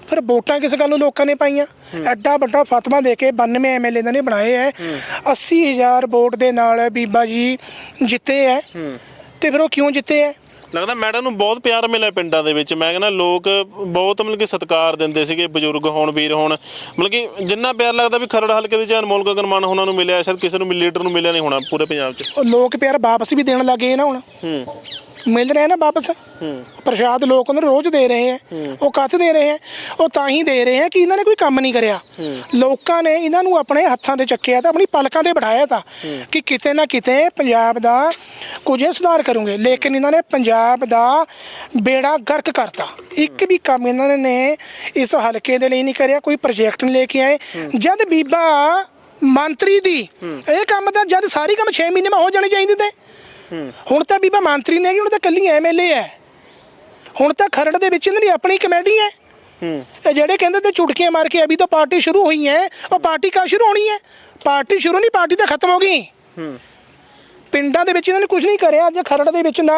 ਫਿਰ ਵੋਟਾਂ ਕਿਸ ਗੱਲ ਨੂੰ ਲੋਕਾਂ ਨੇ ਪਾਈਆਂ? ਐਡਾ ਵੱਡਾ ਫਤਵਾ ਦੇ ਕੇ 92 ਐਮਐਲਏ ਇਹਨਾਂ ਨੇ ਬਣਾਏ ਹੈ। 80000 ਵੋਟ ਦੇ ਨਾਲ ਬੀਬਾ ਜੀ ਜਿੱਤੇ ਹੈ। ਤੇ ਫਿਰ ਉਹ ਕਿਉਂ ਜਿੱਤੇ ਹੈ ਲੱਗਦਾ ਮੈਡਮ ਨੂੰ ਬਹੁਤ ਪਿਆਰ ਮਿਲਿਆ ਪਿੰਡਾਂ ਦੇ ਵਿੱਚ। ਮੈਂ ਕਹਿੰਦਾ ਲੋਕ ਬਹੁਤ ਮਤਲਬ ਕਿ ਸਤਿਕਾਰ ਦਿੰਦੇ ਸੀਗੇ ਬਜ਼ੁਰਗ ਹੋਣ ਵੀਰ ਹੋਣ। ਮਤਲਬ ਕਿ ਜਿੰਨਾ ਪਿਆਰ ਲੱਗਦਾ ਵੀ ਖਰੜ ਹਲਕੇ ਦੇ ਚਾਹਨ ਮੋਲ ਗਗਨ ਮਾਨ ਉਹਨਾਂ ਨੂੰ ਮਿਲਿਆ ਸ਼ਾਇਦ ਕਿਸੇ ਨੂੰ ਲੀਡਰ ਨੂੰ ਮਿਲਿਆ ਨਹੀਂ ਹੋਣਾ ਪੂਰੇ ਪੰਜਾਬ 'ਚ। ਉਹ ਲੋਕ ਪਿਆਰ ਵਾਪਸ ਵੀ ਦੇਣ ਲੱਗੇ ਨਾ ਹੁਣ। ਹੂੰ। ਮਿਲ ਰਹੇ ਨਾ ਵਾਪਸ। ਪ੍ਰਸ਼ਾਦ ਲੋਕ ਉਹਨੂੰ ਰੋਜ਼ ਦੇ ਰਹੇ ਹੈ। ਉਹ ਕੱਥ ਦੇ ਰਹੇ ਹੈ। ਉਹ ਤਾਂ ਹੀ ਦੇ ਰਹੇ ਹੈ ਕਿ ਇਹਨਾਂ ਨੇ ਕੋਈ ਕੰਮ ਨਹੀਂ ਕਰਿਆ। ਲੋਕਾਂ ਨੇ ਇਹਨਾਂ ਨੂੰ ਆਪਣੇ ਹੱਥਾਂ ਤੇ ਚੱਕਿਆ ਤਾਂ ਆਪਣੀ ਪਲਕਾਂ ਤੇ ਬਿਠਾਇਆ ਤਾਂ ਕਿ ਕਿਤੇ ਨਾ ਕਿਤੇ ਪੰਜਾਬ ਦਾ ਕੁਝ ਸੁਧਾਰ ਕਰੂਗੇ। ਲੇਕਿਨ ਇਹਨਾਂ ਨੇ ਪੰਜਾਬ ਦਾ ਬੇੜਾ ਗਰਕ ਕਰਤਾ। ਇੱਕ ਵੀ ਕੰਮ ਇਹਨਾਂ ਨੇ ਇਸ ਹਲਕੇ ਦੇ ਲਈ ਨਹੀਂ ਕਰਿਆ ਕੋਈ ਪ੍ਰੋਜੈਕਟ ਨਹੀਂ ਲੈ ਕੇ ਆਏ। ਜਦ ਬੀਬਾ ਮੰਤਰੀ ਦੀ ਇਹ ਕੰਮ ਤਾਂ ਜਦ ਸਾਰੀ ਕੰਮ 6 ਮਹੀਨੇ ਮੈਂ ਹੋ ਜਾਣੇ ਚਾਹੀਦੇ ਤੇ। ਹੁਣ ਤਾਂ ਬੀਬਾ ਮੰਤਰੀ ਨੇ ਹੁਣ ਤਾਂ ਕੱਲੀ ਐਮਐਲਏ ਹੈ। ਹੁਣ ਤਾਂ ਖਰੜ ਦੇ ਵਿੱਚ ਇਹਨਾਂ ਦੀ ਆਪਣੀ ਕਮੇਟੀ ਹੈ। ਇਹ ਜਿਹੜੇ ਕਹਿੰਦੇ ਤੇ ਚੁਟਕੀਆਂ ਮਾਰ ਕੇ ਅਭੀ ਤਾਂ ਪਾਰਟੀ ਸ਼ੁਰੂ ਹੋਈ ਹੈ ਉਹ ਪਾਰਟੀ ਕਾ ਸ਼ੁਰੂ ਹੋਣੀ ਹੈ? ਪਾਰਟੀ ਸ਼ੁਰੂ ਨਹੀਂ ਪਾਰਟੀ ਤਾਂ ਖਤਮ ਹੋ ਗਈ। ਪਿੰਡਾਂ ਦੇ ਵਿੱਚ ਇਹਨਾਂ ਨੇ ਕੁਝ ਨਹੀਂ ਕਰਿਆ ਅੱਜ ਖਰੜ ਦੇ ਵਿੱਚ ਨਾ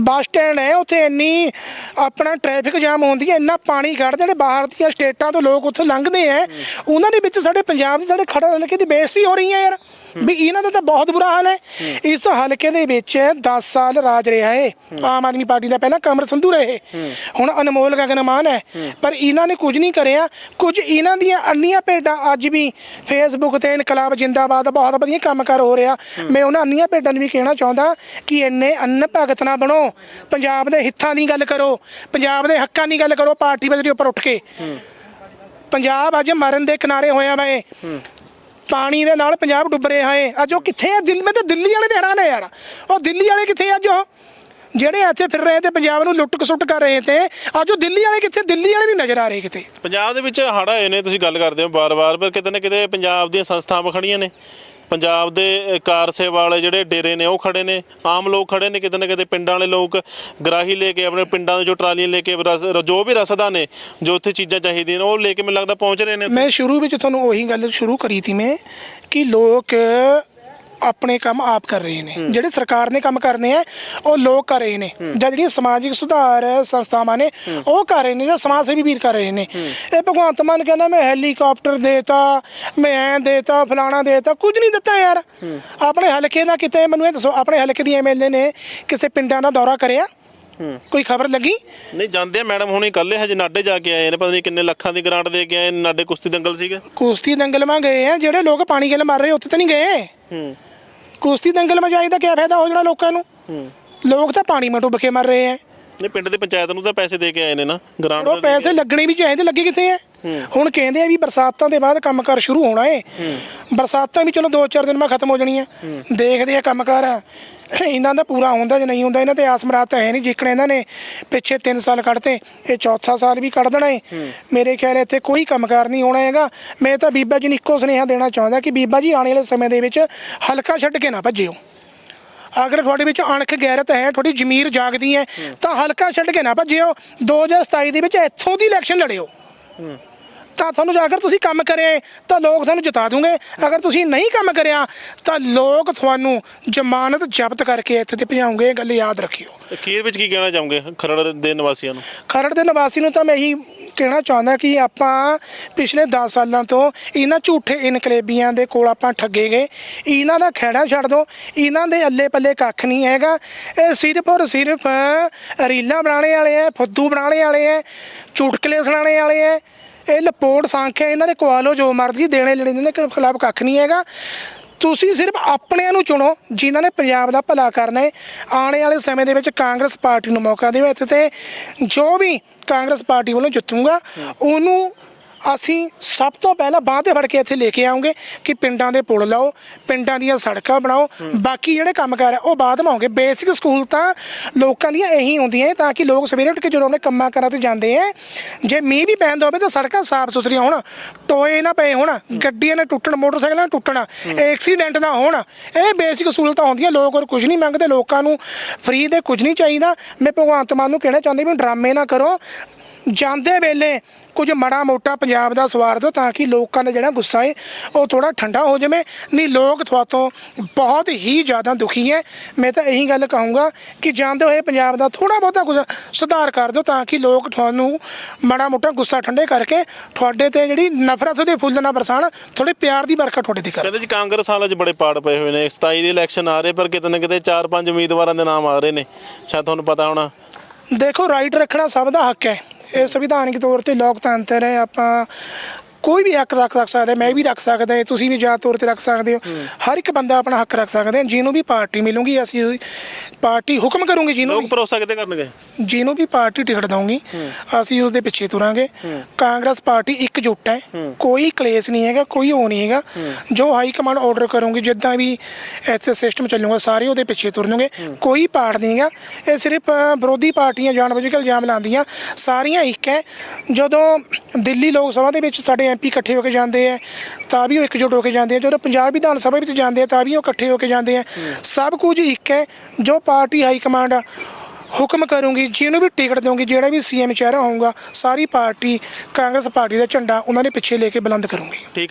ਬੱਸ ਸਟੈਂਡ ਹੈ ਉੱਥੇ ਇੰਨੀ ਆਪਣਾ ਟ੍ਰੈਫਿਕ ਜਾਮ ਹੁੰਦੀ ਹੈ ਇੰਨਾ ਪਾਣੀ ਖੜਦੇ ਜਿਹੜੇ ਬਾਹਰ ਦੀਆਂ ਸਟੇਟਾਂ ਤੋਂ ਲੋਕ ਉੱਥੇ ਲੰਘਦੇ ਆ ਉਹਨਾਂ ਦੇ ਵਿੱਚ ਸਾਡੇ ਪੰਜਾਬ ਦੇ ਸਾਡੇ ਖਰੜ ਹਲਕੇ ਦੀ ਬੇਇੱਜ਼ਤੀ ਹੋ ਰਹੀ ਹੈ ਯਾਰ। ਵੀ ਇਹਨਾਂ ਦਾ ਤਾਂ ਬਹੁਤ ਬੁਰਾ ਹਾਲ ਹੈ। ਇਸ ਹਲਕੇ ਦੇ ਵਿੱਚ 10 ਸਾਲ ਰਾਜ ਰਿਹਾ ਹੈ। ਆਮ ਆਦਮੀ ਪਾਰਟੀ ਦਾ ਪਹਿਲਾਂ ਕਮਰ ਸੰਧੂ ਰਹੇ। ਹੁਣ ਅਨਮੋਲ ਗਗਨਮਾਨ ਹੈ। ਪਰ ਇਹਨਾਂ ਨੇ ਕੁਝ ਨਹੀਂ ਕਰਿਆ। ਕੁਝ ਇਹਨਾਂ ਦੀਆਂ ਅੰਨੀਆਂ ਭੇਡਾਂ ਅੱਜ ਵੀ ਫੇਸਬੁੱਕ ਤੇ ਇਨਕਲਾਬ ਜਿੰਦਾਬਾਦ ਬਹੁਤ ਵਧੀਆ ਕੰਮ ਕਰ ਹੋ ਰਿਹਾ। ਮੈਂ ਉਹਨਾਂ ਅੰਨੀਆਂ ਭੇਡਾਂ ਨੂੰ ਵੀ ਕਹਿਣਾ ਚਾਹੁੰਦਾ ਕਿ ਇੰਨੇ ਅੰਨ ਭਗਤ ਨਾ ਬਣੋ। ਪੰਜਾਬ ਦੇ ਹਿੱਤਾਂ ਦੀ ਗੱਲ ਕਰੋ। ਪੰਜਾਬ ਦੇ ਹੱਕਾਂ ਦੀ ਗੱਲ ਕਰੋ। ਪਾਰਟੀ ਬਦਲੀ ਉੱਪਰ ਉੱਠ ਕੇ। ਪੰਜਾਬ ਅੱਜ ਮਰਨ ਦੇ ਕਿਨਾਰੇ ਹੋਇਆ ਵਾ ਪਾਣੀ ਦੇ ਨਾਲ ਪੰਜਾਬ ਡੁੱਬ ਰਿਹਾ ਹੈ ਅੱਜ ਉਹ ਕਿੱਥੇ ਆ? ਦਿਲ ਮੈਂ ਤਾਂ ਦਿੱਲੀ ਵਾਲੇ ਤੇ ਹੈਰਾਨ ਹੈ ਯਾਰ। ਉਹ ਦਿੱਲੀ ਵਾਲੇ ਕਿੱਥੇ ਅੱਜ ਉਹ? ਜਿਹੜੇ ਇੱਥੇ ਫਿਰ ਰਹੇ ਤੇ ਪੰਜਾਬ ਨੂੰ ਲੁੱਟ ਕਸੁੱਟ ਕਰ ਰਹੇ ਤੇ ਅੱਜ ਉਹ ਦਿੱਲੀ ਵਾਲੇ ਕਿੱਥੇ? ਦਿੱਲੀ ਵਾਲੇ ਨਹੀਂ ਨਜ਼ਰ ਆ ਰਹੇ ਕਿਤੇ। ਪੰਜਾਬ ਦੇ ਵਿੱਚ ਹੜ੍ਹ ਆਏ ਨੇ, ਤੁਸੀਂ ਗੱਲ ਕਰਦੇ ਹੋ ਬਾਰ-ਬਾਰ ਪਰ ਕਿਤੇ ਨਾ ਕਿਤੇ ਪੰਜਾਬ ਦੀਆਂ ਸੰਸਥਾਵਾਂ ਖੜੀਆਂ ਨੇ। ਪੰਜਾਬ ਦੇ ਕਾਰ ਸੇਵਾ ਵਾਲੇ ਜਿਹੜੇ ਡੇਰੇ ਨੇ, ਉਹ ਖੜੇ ਨੇ। ਆਮ ਲੋਕ ਖੜੇ ਨੇ ਕਿਤੇ ਨਾ ਕਿਤੇ ਪਿੰਡਾਂ ਵਾਲੇ ਲੋਕ। ਗਰਾਹੀ ਲੈ ਕੇ ਆਪਣੇ ਪਿੰਡਾਂ ਦੇ ਜੋ ਟਰਾਲੀਆਂ ਲੈ ਕੇ ਰਸ- ਜੋ ਵੀ ਰਸਦਾ ਨੇ, ਜੋ ਉੱਥੇ ਚੀਜ਼ਾਂ ਚਾਹੀਦੀਆਂ ਨੇ, ਉਹ ਲੈ ਕੇ ਮੈਨੂੰ ਲੱਗਦਾ ਪਹੁੰਚ ਰਹੇ ਨੇ ਮੈਂ ਸ਼ੁਰੂ ਵਿੱਚ ਤੁਹਾਨੂੰ ਉਹੀ ਗੱਲ ਸ਼ੁਰੂ ਕਰੀ ਤੀ ਮੈਂ, ਕਿ ਲੋਕ ਆਪਣੇ ਕੰਮ ਆਪ ਕਰ ਰਹੇ ਨੇ। ਜਿਹੜੇ ਸਰਕਾਰ ਨੇ ਕੰਮ ਕਰਨੇ ਆ ਉਹ ਲੋਕ ਕਰ ਰਹੇ ਨੇ। ਜਾਂ ਜਿਹੜੀਆਂ ਸਮਾਜਿਕ ਸੁਧਾਰ ਸੰਸਥਾਵਾਂ ਨੇ ਉਹ ਕਰ ਰਹੇ ਨੇ ਜਾਂ ਸਮਾਜ ਸੇਵੀ ਵੀਰ ਕਰ ਰਹੇ ਨੇ। ਇਹ ਭਗਵੰਤ ਮਾਨ ਕਹਿੰਦਾ ਮੈਂ ਹੈਲੀਕਾਪਟਰ ਦੇਤਾ ਮੈਂ ਐ ਦੇਤਾ ਫਲਾਣਾ ਦੇਤਾ ਕੁਝ ਨਹੀਂ ਦਿੱਤਾ ਯਾਰ। ਆਪਣੇ ਹਲਕੇ ਦਾ ਕਿਤੇ ਮੈਨੂੰ ਇਹ ਦੱਸੋ ਆਪਣੇ ਹਲਕੇ ਦੀ ਐਮਐਲਏ ਨੇ ਕਿਸੇ ਪਿੰਡਾਂ ਦਾ ਦੌਰਾ ਕਰਿਆ? ਕੋਈ ਖਬਰ ਲੱਗੀ? ਨਹੀਂ ਜਾਂਦੇ ਆ ਮੈਡਮ ਹੁਣੀ ਕੱਲੇ ਹਜੇ ਨਾਡੇ ਜਾ ਕੇ ਆਏ ਨੇ ਪਤਾ ਨਹੀਂ ਕਿੰਨੇ ਲੱਖਾਂ ਦੀ ਗ੍ਰਾਂਟ ਦੇ ਕੇ ਆਏ ਨੇ, ਨਾਡੇ ਕੁਸ਼ਤੀ ਦੰਗਲ ਸੀਗੇ। ਕੁਸ਼ਤੀ ਦੰਗਲ ਮਾ ਗਏ ਆ ਜਿਹੜੇ ਲੋਕ ਪਾਣੀ ਗਿਲ ਮਾਰ ਰਹੇ ਉੱਥੇ ਤਾਂ ਨਹੀਂ ਗਏ? ਹੂੰ। ਕੁਸ਼ਤੀ ਦੰਗਲ ਮਾ ਜਾਈ ਦਾ ਕੀ ਫਾਇਦਾ ਹੋ ਜਾਣਾ ਲੋਕਾਂ ਨੂੰ? ਲੋਕ ਤਾਂ ਪਾਣੀ ਮਾ ਡੁੱਬ ਕੇ ਮਰ ਰਹੇ ਆ ਨਹੀਂ ਪਿੰਡ ਦੀ ਪੰਚਾਇਤ ਨੂੰ ਤਾਂ ਪੈਸੇ ਦੇ ਕੇ ਆਏ ਨੇ ਨਾ ਗ੍ਰਾਂਟ ਉਹ ਪੈਸੇ ਲੱਗਣੇ ਵੀ ਚਾਹੀਦੇ ਲੱਗੇ ਕਿੱਥੇ ਆ ਹੁਣ ਕਹਿੰਦੇ ਆ ਵੀ ਬਰਸਾਤਾਂ ਦੇ ਬਾਅਦ ਕੰਮਕਾਰ ਸ਼ੁਰੂ ਹੋਣਾ ਏ। ਬਰਸਾਤਾਂ ਵੀ ਚਲੋ 2-4 ਦਿਨ ਮਾ ਖਤਮ ਹੋ ਜਾਣੀਆਂ। ਦੇਖਦੇ ਆ ਕੰਮਕਾਰ। ਇਹਨਾਂ ਦਾ ਪੂਰਾ ਹੁੰਦਾ ਜਾਂ ਨਹੀਂ ਹੁੰਦਾ ਇਹਨਾਂ ਤੇ ਆਸ ਮਰਾਦ ਤਾਂ ਹੈ ਨਹੀਂ। ਜਿੱਕਣ ਇਹਨਾਂ ਨੇ ਪਿੱਛੇ 3 ਸਾਲ ਕੱਢਤੇ ਇਹ ਚੌਥਾ ਸਾਲ ਵੀ ਕੱਢ ਦੇਣਾ ਏ। ਮੇਰੇ ਖਿਆਲ ਇੱਥੇ ਕੋਈ ਕੰਮਕਾਰ ਨਹੀਂ ਹੋਣਾ ਹੈਗਾ। ਮੈਂ ਤਾਂ ਬੀਬਾ ਜੀ ਨੂੰ ਇੱਕੋ ਸੁਨੇਹਾ ਦੇਣਾ ਚਾਹੁੰਦਾ ਕਿ ਬੀਬਾ ਜੀ ਆਉਣ ਵਾਲੇ ਸਮੇਂ ਦੇ ਵਿੱਚ ਹਲਕਾ ਛੱਡ ਕੇ ਨਾ ਭੱਜਿਓ। ਅਗਰ ਤੁਹਾਡੇ ਵਿੱਚ ਅਣਖ ਗੈਰਤ ਹੈ ਤੁਹਾਡੀ ਜ਼ਮੀਰ ਜਾਗਦੀ ਹੈ ਤਾਂ ਹਲਕਾ ਛੱਡ ਕੇ ਨਾ ਭੱਜਿਓ। 2027 ਦੇ ਵਿੱਚ ਇੱਥੋਂ ਦੀ ਇਲੈਕਸ਼ਨ ਲੜਿਓ। ਤਾਂ ਤੁਹਾਨੂੰ ਜੇ ਅਗਰ ਤੁਸੀਂ ਕੰਮ ਕਰੇ ਤਾਂ ਲੋਕ ਤੁਹਾਨੂੰ ਜਿਤਾ ਦੂੰਗੇ। ਅਗਰ ਤੁਸੀਂ ਨਹੀਂ ਕੰਮ ਕਰਿਆ ਤਾਂ ਲੋਕ ਤੁਹਾਨੂੰ ਜ਼ਮਾਨਤ ਜ਼ਬਤ ਕਰਕੇ ਇੱਥੇ ਤੇ ਭਜਾਉਂਗੇ। ਇਹ ਗੱਲ ਯਾਦ ਰੱਖਿਓ। ਅਖੀਰ ਵਿੱਚ ਕੀ ਕਹਿਣਾ ਚਾਹੋਗੇ ਖਰੜ ਦੇ ਨਿਵਾਸੀਆਂ ਨੂੰ? ਖਰੜ ਦੇ ਨਿਵਾਸੀ ਨੂੰ ਤਾਂ ਮੈਂ ਇਹੀ ਕਹਿਣਾ ਚਾਹੁੰਦਾ ਕਿ ਆਪਾਂ ਪਿਛਲੇ 10 ਸਾਲਾਂ ਤੋਂ ਇਹਨਾਂ ਝੂਠੇ ਇਨਕਲੇਬੀਆਂ ਦੇ ਕੋਲ ਆਪਾਂ ਠੱਗੇ ਗਏ। ਇਹਨਾਂ ਦਾ ਖਹਿੜਾ ਛੱਡ ਦਿਓ ਇਹਨਾਂ ਦੇ ਅੱਲੇ ਪੱਲੇ ਕੱਖ ਨਹੀਂ ਹੈਗਾ। ਇਹ ਸਿਰਫ ਔਰ ਸਿਰਫ ਰੀਲਾਂ ਬਣਾਉਣੇ ਵਾਲੇ ਆ ਫੁੱਦੂ ਬਣਾਉਣੇ ਵਾਲੇ ਆ ਚੁਟਕਲੇ ਸੁਣਾਉਣੇ ਵਾਲੇ ਆ ਇਹ ਲਪੋੜ ਸੰਖਿਆ ਇਹਨਾਂ ਦੇ ਕੋਆਲੋ ਜੋ ਮਰਜ਼ੀ, ਦੇਣੇ ਲੈਣੇ ਦੇ ਖਿਲਾਫ ਕੱਖ ਨਹੀਂ ਹੈਗਾ। ਤੁਸੀਂ ਸਿਰਫ ਆਪਣਿਆਂ ਨੂੰ ਚੁਣੋ, ਜਿਨ੍ਹਾਂ ਨੇ ਪੰਜਾਬ ਦਾ ਭਲਾ ਕਰਨਾ ਹੈ। ਆਉਣ ਵਾਲੇ ਸਮੇਂ ਦੇ ਵਿੱਚ ਕਾਂਗਰਸ ਪਾਰਟੀ ਨੂੰ ਮੌਕਾ ਦਿਓ, ਇੱਥੇ ਤੇ ਜੋ ਵੀ ਕਾਂਗਰਸ ਪਾਰਟੀ ਵੱਲੋਂ ਜਿੱਤੂਗਾ, ਉਹਨੂੰ ਅਸੀਂ ਸਭ ਤੋਂ ਪਹਿਲਾਂ ਤੇ ਫੜ ਕੇ ਇੱਥੇ ਲੈ ਕੇ ਆਉਂਗੇ ਕਿ ਪਿੰਡਾਂ ਦੇ ਪੁਲ ਲਾਓ ਪਿੰਡਾਂ ਦੀਆਂ ਸੜਕਾਂ ਬਣਾਓ। ਬਾਕੀ ਜਿਹੜੇ ਕੰਮ ਕਰ ਉਹ ਬਾਅਦ ਚ ਆਉਂਗੇ ਬੇਸਿਕ ਸਕੂਲ ਤਾਂ ਲੋਕਾਂ ਦੀਆਂ ਇਹੀ ਹੁੰਦੀਆਂ ਤਾਂ ਕਿ ਲੋਕ ਸਵੇਰੇ ਉੱਠ ਕੇ ਜਦੋਂ ਉਹਨੇ ਕੰਮਾਂ ਕਰਾਂ ਤੇ ਜਾਂਦੇ ਆ ਜੇ ਮੀਂਹ ਵੀ ਪੈਂਦਾ ਹੋਵੇ ਤਾਂ ਸੜਕਾਂ ਸਾਫ਼ ਸੁਥਰੀਆਂ ਹੋਣ ਟੋਏ ਨਾ ਪਏ ਹੋਣ ਗੱਡੀਆਂ ਨਾ ਟੁੱਟਣ ਮੋਟਰਸਾਈਕਲਾਂ ਨਾ ਟੁੱਟਣ ਐਕਸੀਡੈਂਟ ਨਾ ਹੋਣ। ਇਹ ਬੇਸਿਕ ਸਹੂਲਤਾਂ ਹੁੰਦੀਆਂ ਲੋਕ ਹੋਰ ਕੁਝ ਨਹੀਂ ਮੰਗਦੇ ਲੋਕਾਂ ਨੂੰ ਫ੍ਰੀ ਦੇ ਕੁਝ ਨਹੀਂ ਚਾਹੀਦਾ। ਮੈਂ ਭਗਵੰਤ ਮਾਨ ਨੂੰ ਕਹਿਣਾ ਚਾਹੁੰਦੀ ਵੀ ਡਰਾਮੇ ਨਾ ਕਰੋ। ਜਾਂਦੇ ਵੇਲੇ ਕੁਝ ਮੜਾ ਮੋਟਾ ਪੰਜਾਬ ਦਾ ਸਵਾਰ ਦਿਓ ਤਾਂ ਕਿ ਲੋਕਾਂ ਦਾ ਜਿਹੜਾ ਗੁੱਸਾ ਹੈ ਉਹ ਥੋੜਾ ਠੰਡਾ ਹੋ ਜਾਵੇ। ਨਹੀਂ ਲੋਕ ਤੁਹਾਤੋਂ ਬਹੁਤ ਹੀ ਜ਼ਿਆਦਾ ਦੁਖੀ ਹੈ ਮੈਂ ਤਾਂ ਇਹੀ ਗੱਲ ਕਹੂੰਗਾ ਕਿ ਜਾਂਦੇ ਹੋਏ ਪੰਜਾਬ ਦਾ ਥੋੜਾ ਬਹੁਤਾ ਕੁਝ ਸੁਧਾਰ ਕਰ ਦਿਓ ਤਾਂ ਕਿ ਲੋਕ ਤੁਹਾਨੂੰ ਮੜਾ ਮੋਟਾ ਗੁੱਸਾ ਠੰਡੇ ਕਰਕੇ ਤੁਹਾਡੇ ਤੇ ਜਿਹੜੀ ਨਫ਼ਰਤ ਦੇ ਫੁੱਲ ਨਾ ਬਰਸਾਣ ਥੋੜੇ ਪਿਆਰ ਦੀ ਵਰਖਾ ਤੁਹਾਡੇ ਤੇ ਕਰ। ਕਹਿੰਦੇ ਜੀ ਕਾਂਗਰਸ ਵਾਲੇ 'ਚ ਬੜੇ ਪਾੜ ਪਏ ਹੋਏ ਨੇ। 27 ਦੇ ਇਲੈਕਸ਼ਨ ਆ ਰਹੇ ਪਰ ਕਿਤੇ ਨਾ ਕਿਤੇ 4-5 ਉਮੀਦਵਾਰਾਂ ਦੇ ਨਾਮ ਆ ਰਹੇ ਨੇ। ਸ਼ਾਇਦ ਤੁਹਾਨੂੰ ਪਤਾ ਹੋਣਾ। ਦੇਖੋ ਰਾਈਟ ਰੱਖਣਾ ਸਭ ਦਾ ਹੱਕ ਹੈ ਇਹ ਸੰਵਿਧਾਨਿਕ ਤੌਰ ਤੇ ਲੋਕਤੰਤਰ ਹੈ। ਆਪਾਂ ਕੋਈ ਵੀ ਹੱਕ ਰੱਖ ਰੱਖ ਸਕਦਾ ਮੈਂ ਵੀ ਰੱਖ ਸਕਦਾ ਤੁਸੀਂ ਵੀ ਜਾਤ ਤੌਰ ਤੇ ਰੱਖ ਸਕਦੇ ਹੋ। ਹਰ ਇੱਕ ਬੰਦਾ ਆਪਣਾ ਹੱਕ ਰੱਖ ਸਕਦਾ ਜਿਹਨੂੰ ਵੀ ਪਾਰਟੀ ਮਿਲੂਗੀ ਅਸੀਂ ਪਾਰਟੀ ਹੁਕਮ ਕਰੂਗੀ ਜਿਹਨੂੰ ਲੋਕ ਭਰੋਸਾ ਕਿਤੇ ਕਰਨਗੇ? ਜਿਹਨੂੰ ਵੀ ਪਾਰਟੀ ਟਿਕਟ ਦਊਗੀ ਅਸੀਂ ਉਸ ਦੇ ਪਿੱਛੇ ਤੁਰਾਂਗੇ। ਕਾਂਗਰਸ ਪਾਰਟੀ ਇਕਜੁੱਟ ਹੈ ਕੋਈ ਕਲੇਸ਼ ਨਹੀਂ ਹੈਗਾ ਕੋਈ ਉਹ ਨਹੀਂ ਹੈਗਾ। ਜੋ ਹਾਈ ਕਮਾਂਡ ਆਰਡਰ ਕਰੂਗੀ ਜਿੱਦਾਂ ਵੀ ਇੱਥੇ ਸਿਸਟਮ ਚੱਲੂਗਾ ਸਾਰੇ ਉਹਦੇ ਪਿੱਛੇ ਤੁਰਨਗੇ। ਕੋਈ ਪਾਰਟ ਨਹੀਂ ਹੈਗਾ ਇਹ ਸਿਰਫ ਵਿਰੋਧੀ ਪਾਰਟੀਆਂ ਜਾਣਬੁੱਝ ਕੇ ਇਲਜ਼ਾਮ ਲਾਉਂਦੀਆਂ। ਸਾਰੀਆਂ ਇੱਕ ਹੈ ਜਦੋਂ ਦਿੱਲੀ ਲੋਕ ਸਭਾ ਦੇ ਵਿੱਚ ਸਾਡੇ ਐਮਪੀ ਇਕੱਠੇ ਹੋ ਕੇ ਜਾਂਦੇ ਆ ਤਾਂ ਵੀ ਉਹ ਇਕਜੁੱਟ ਹੋ ਕੇ ਜਾਂਦੇ ਆ ਜਦੋਂ ਪੰਜਾਬ ਵਿਧਾਨ ਸਭਾ ਵਿੱਚ ਜਾਂਦੇ ਆ ਤਾਂ ਵੀ ਉਹ ਇਕੱਠੇ ਹੋ ਕੇ ਜਾਂਦੇ ਆ ਸਭ ਕੁਝ ਇੱਕ ਹੈ ਜੋ ਪਾਰਟੀ ਹਾਈ ਕਮਾਂਡ ਹੁਕਮ ਕਰੂੰਗੀ, ਜਿਹਨੂੰ ਵੀ ਟਿਕਟ ਦਊਂਗੀ, ਜਿਹੜਾ ਵੀ ਸੀਐਮ ਚਿਹਰਾ ਹੋਊਗਾ, ਸਾਰੀ ਪਾਰਟੀ ਕਾਂਗਰਸ ਪਾਰਟੀ ਦਾ ਝੰਡਾ ਉਹਨਾਂ ਦੇ ਪਿੱਛੇ ਲੈ ਕੇ ਬੁਲੰਦ ਕਰੂੰਗੀ। ਠੀਕ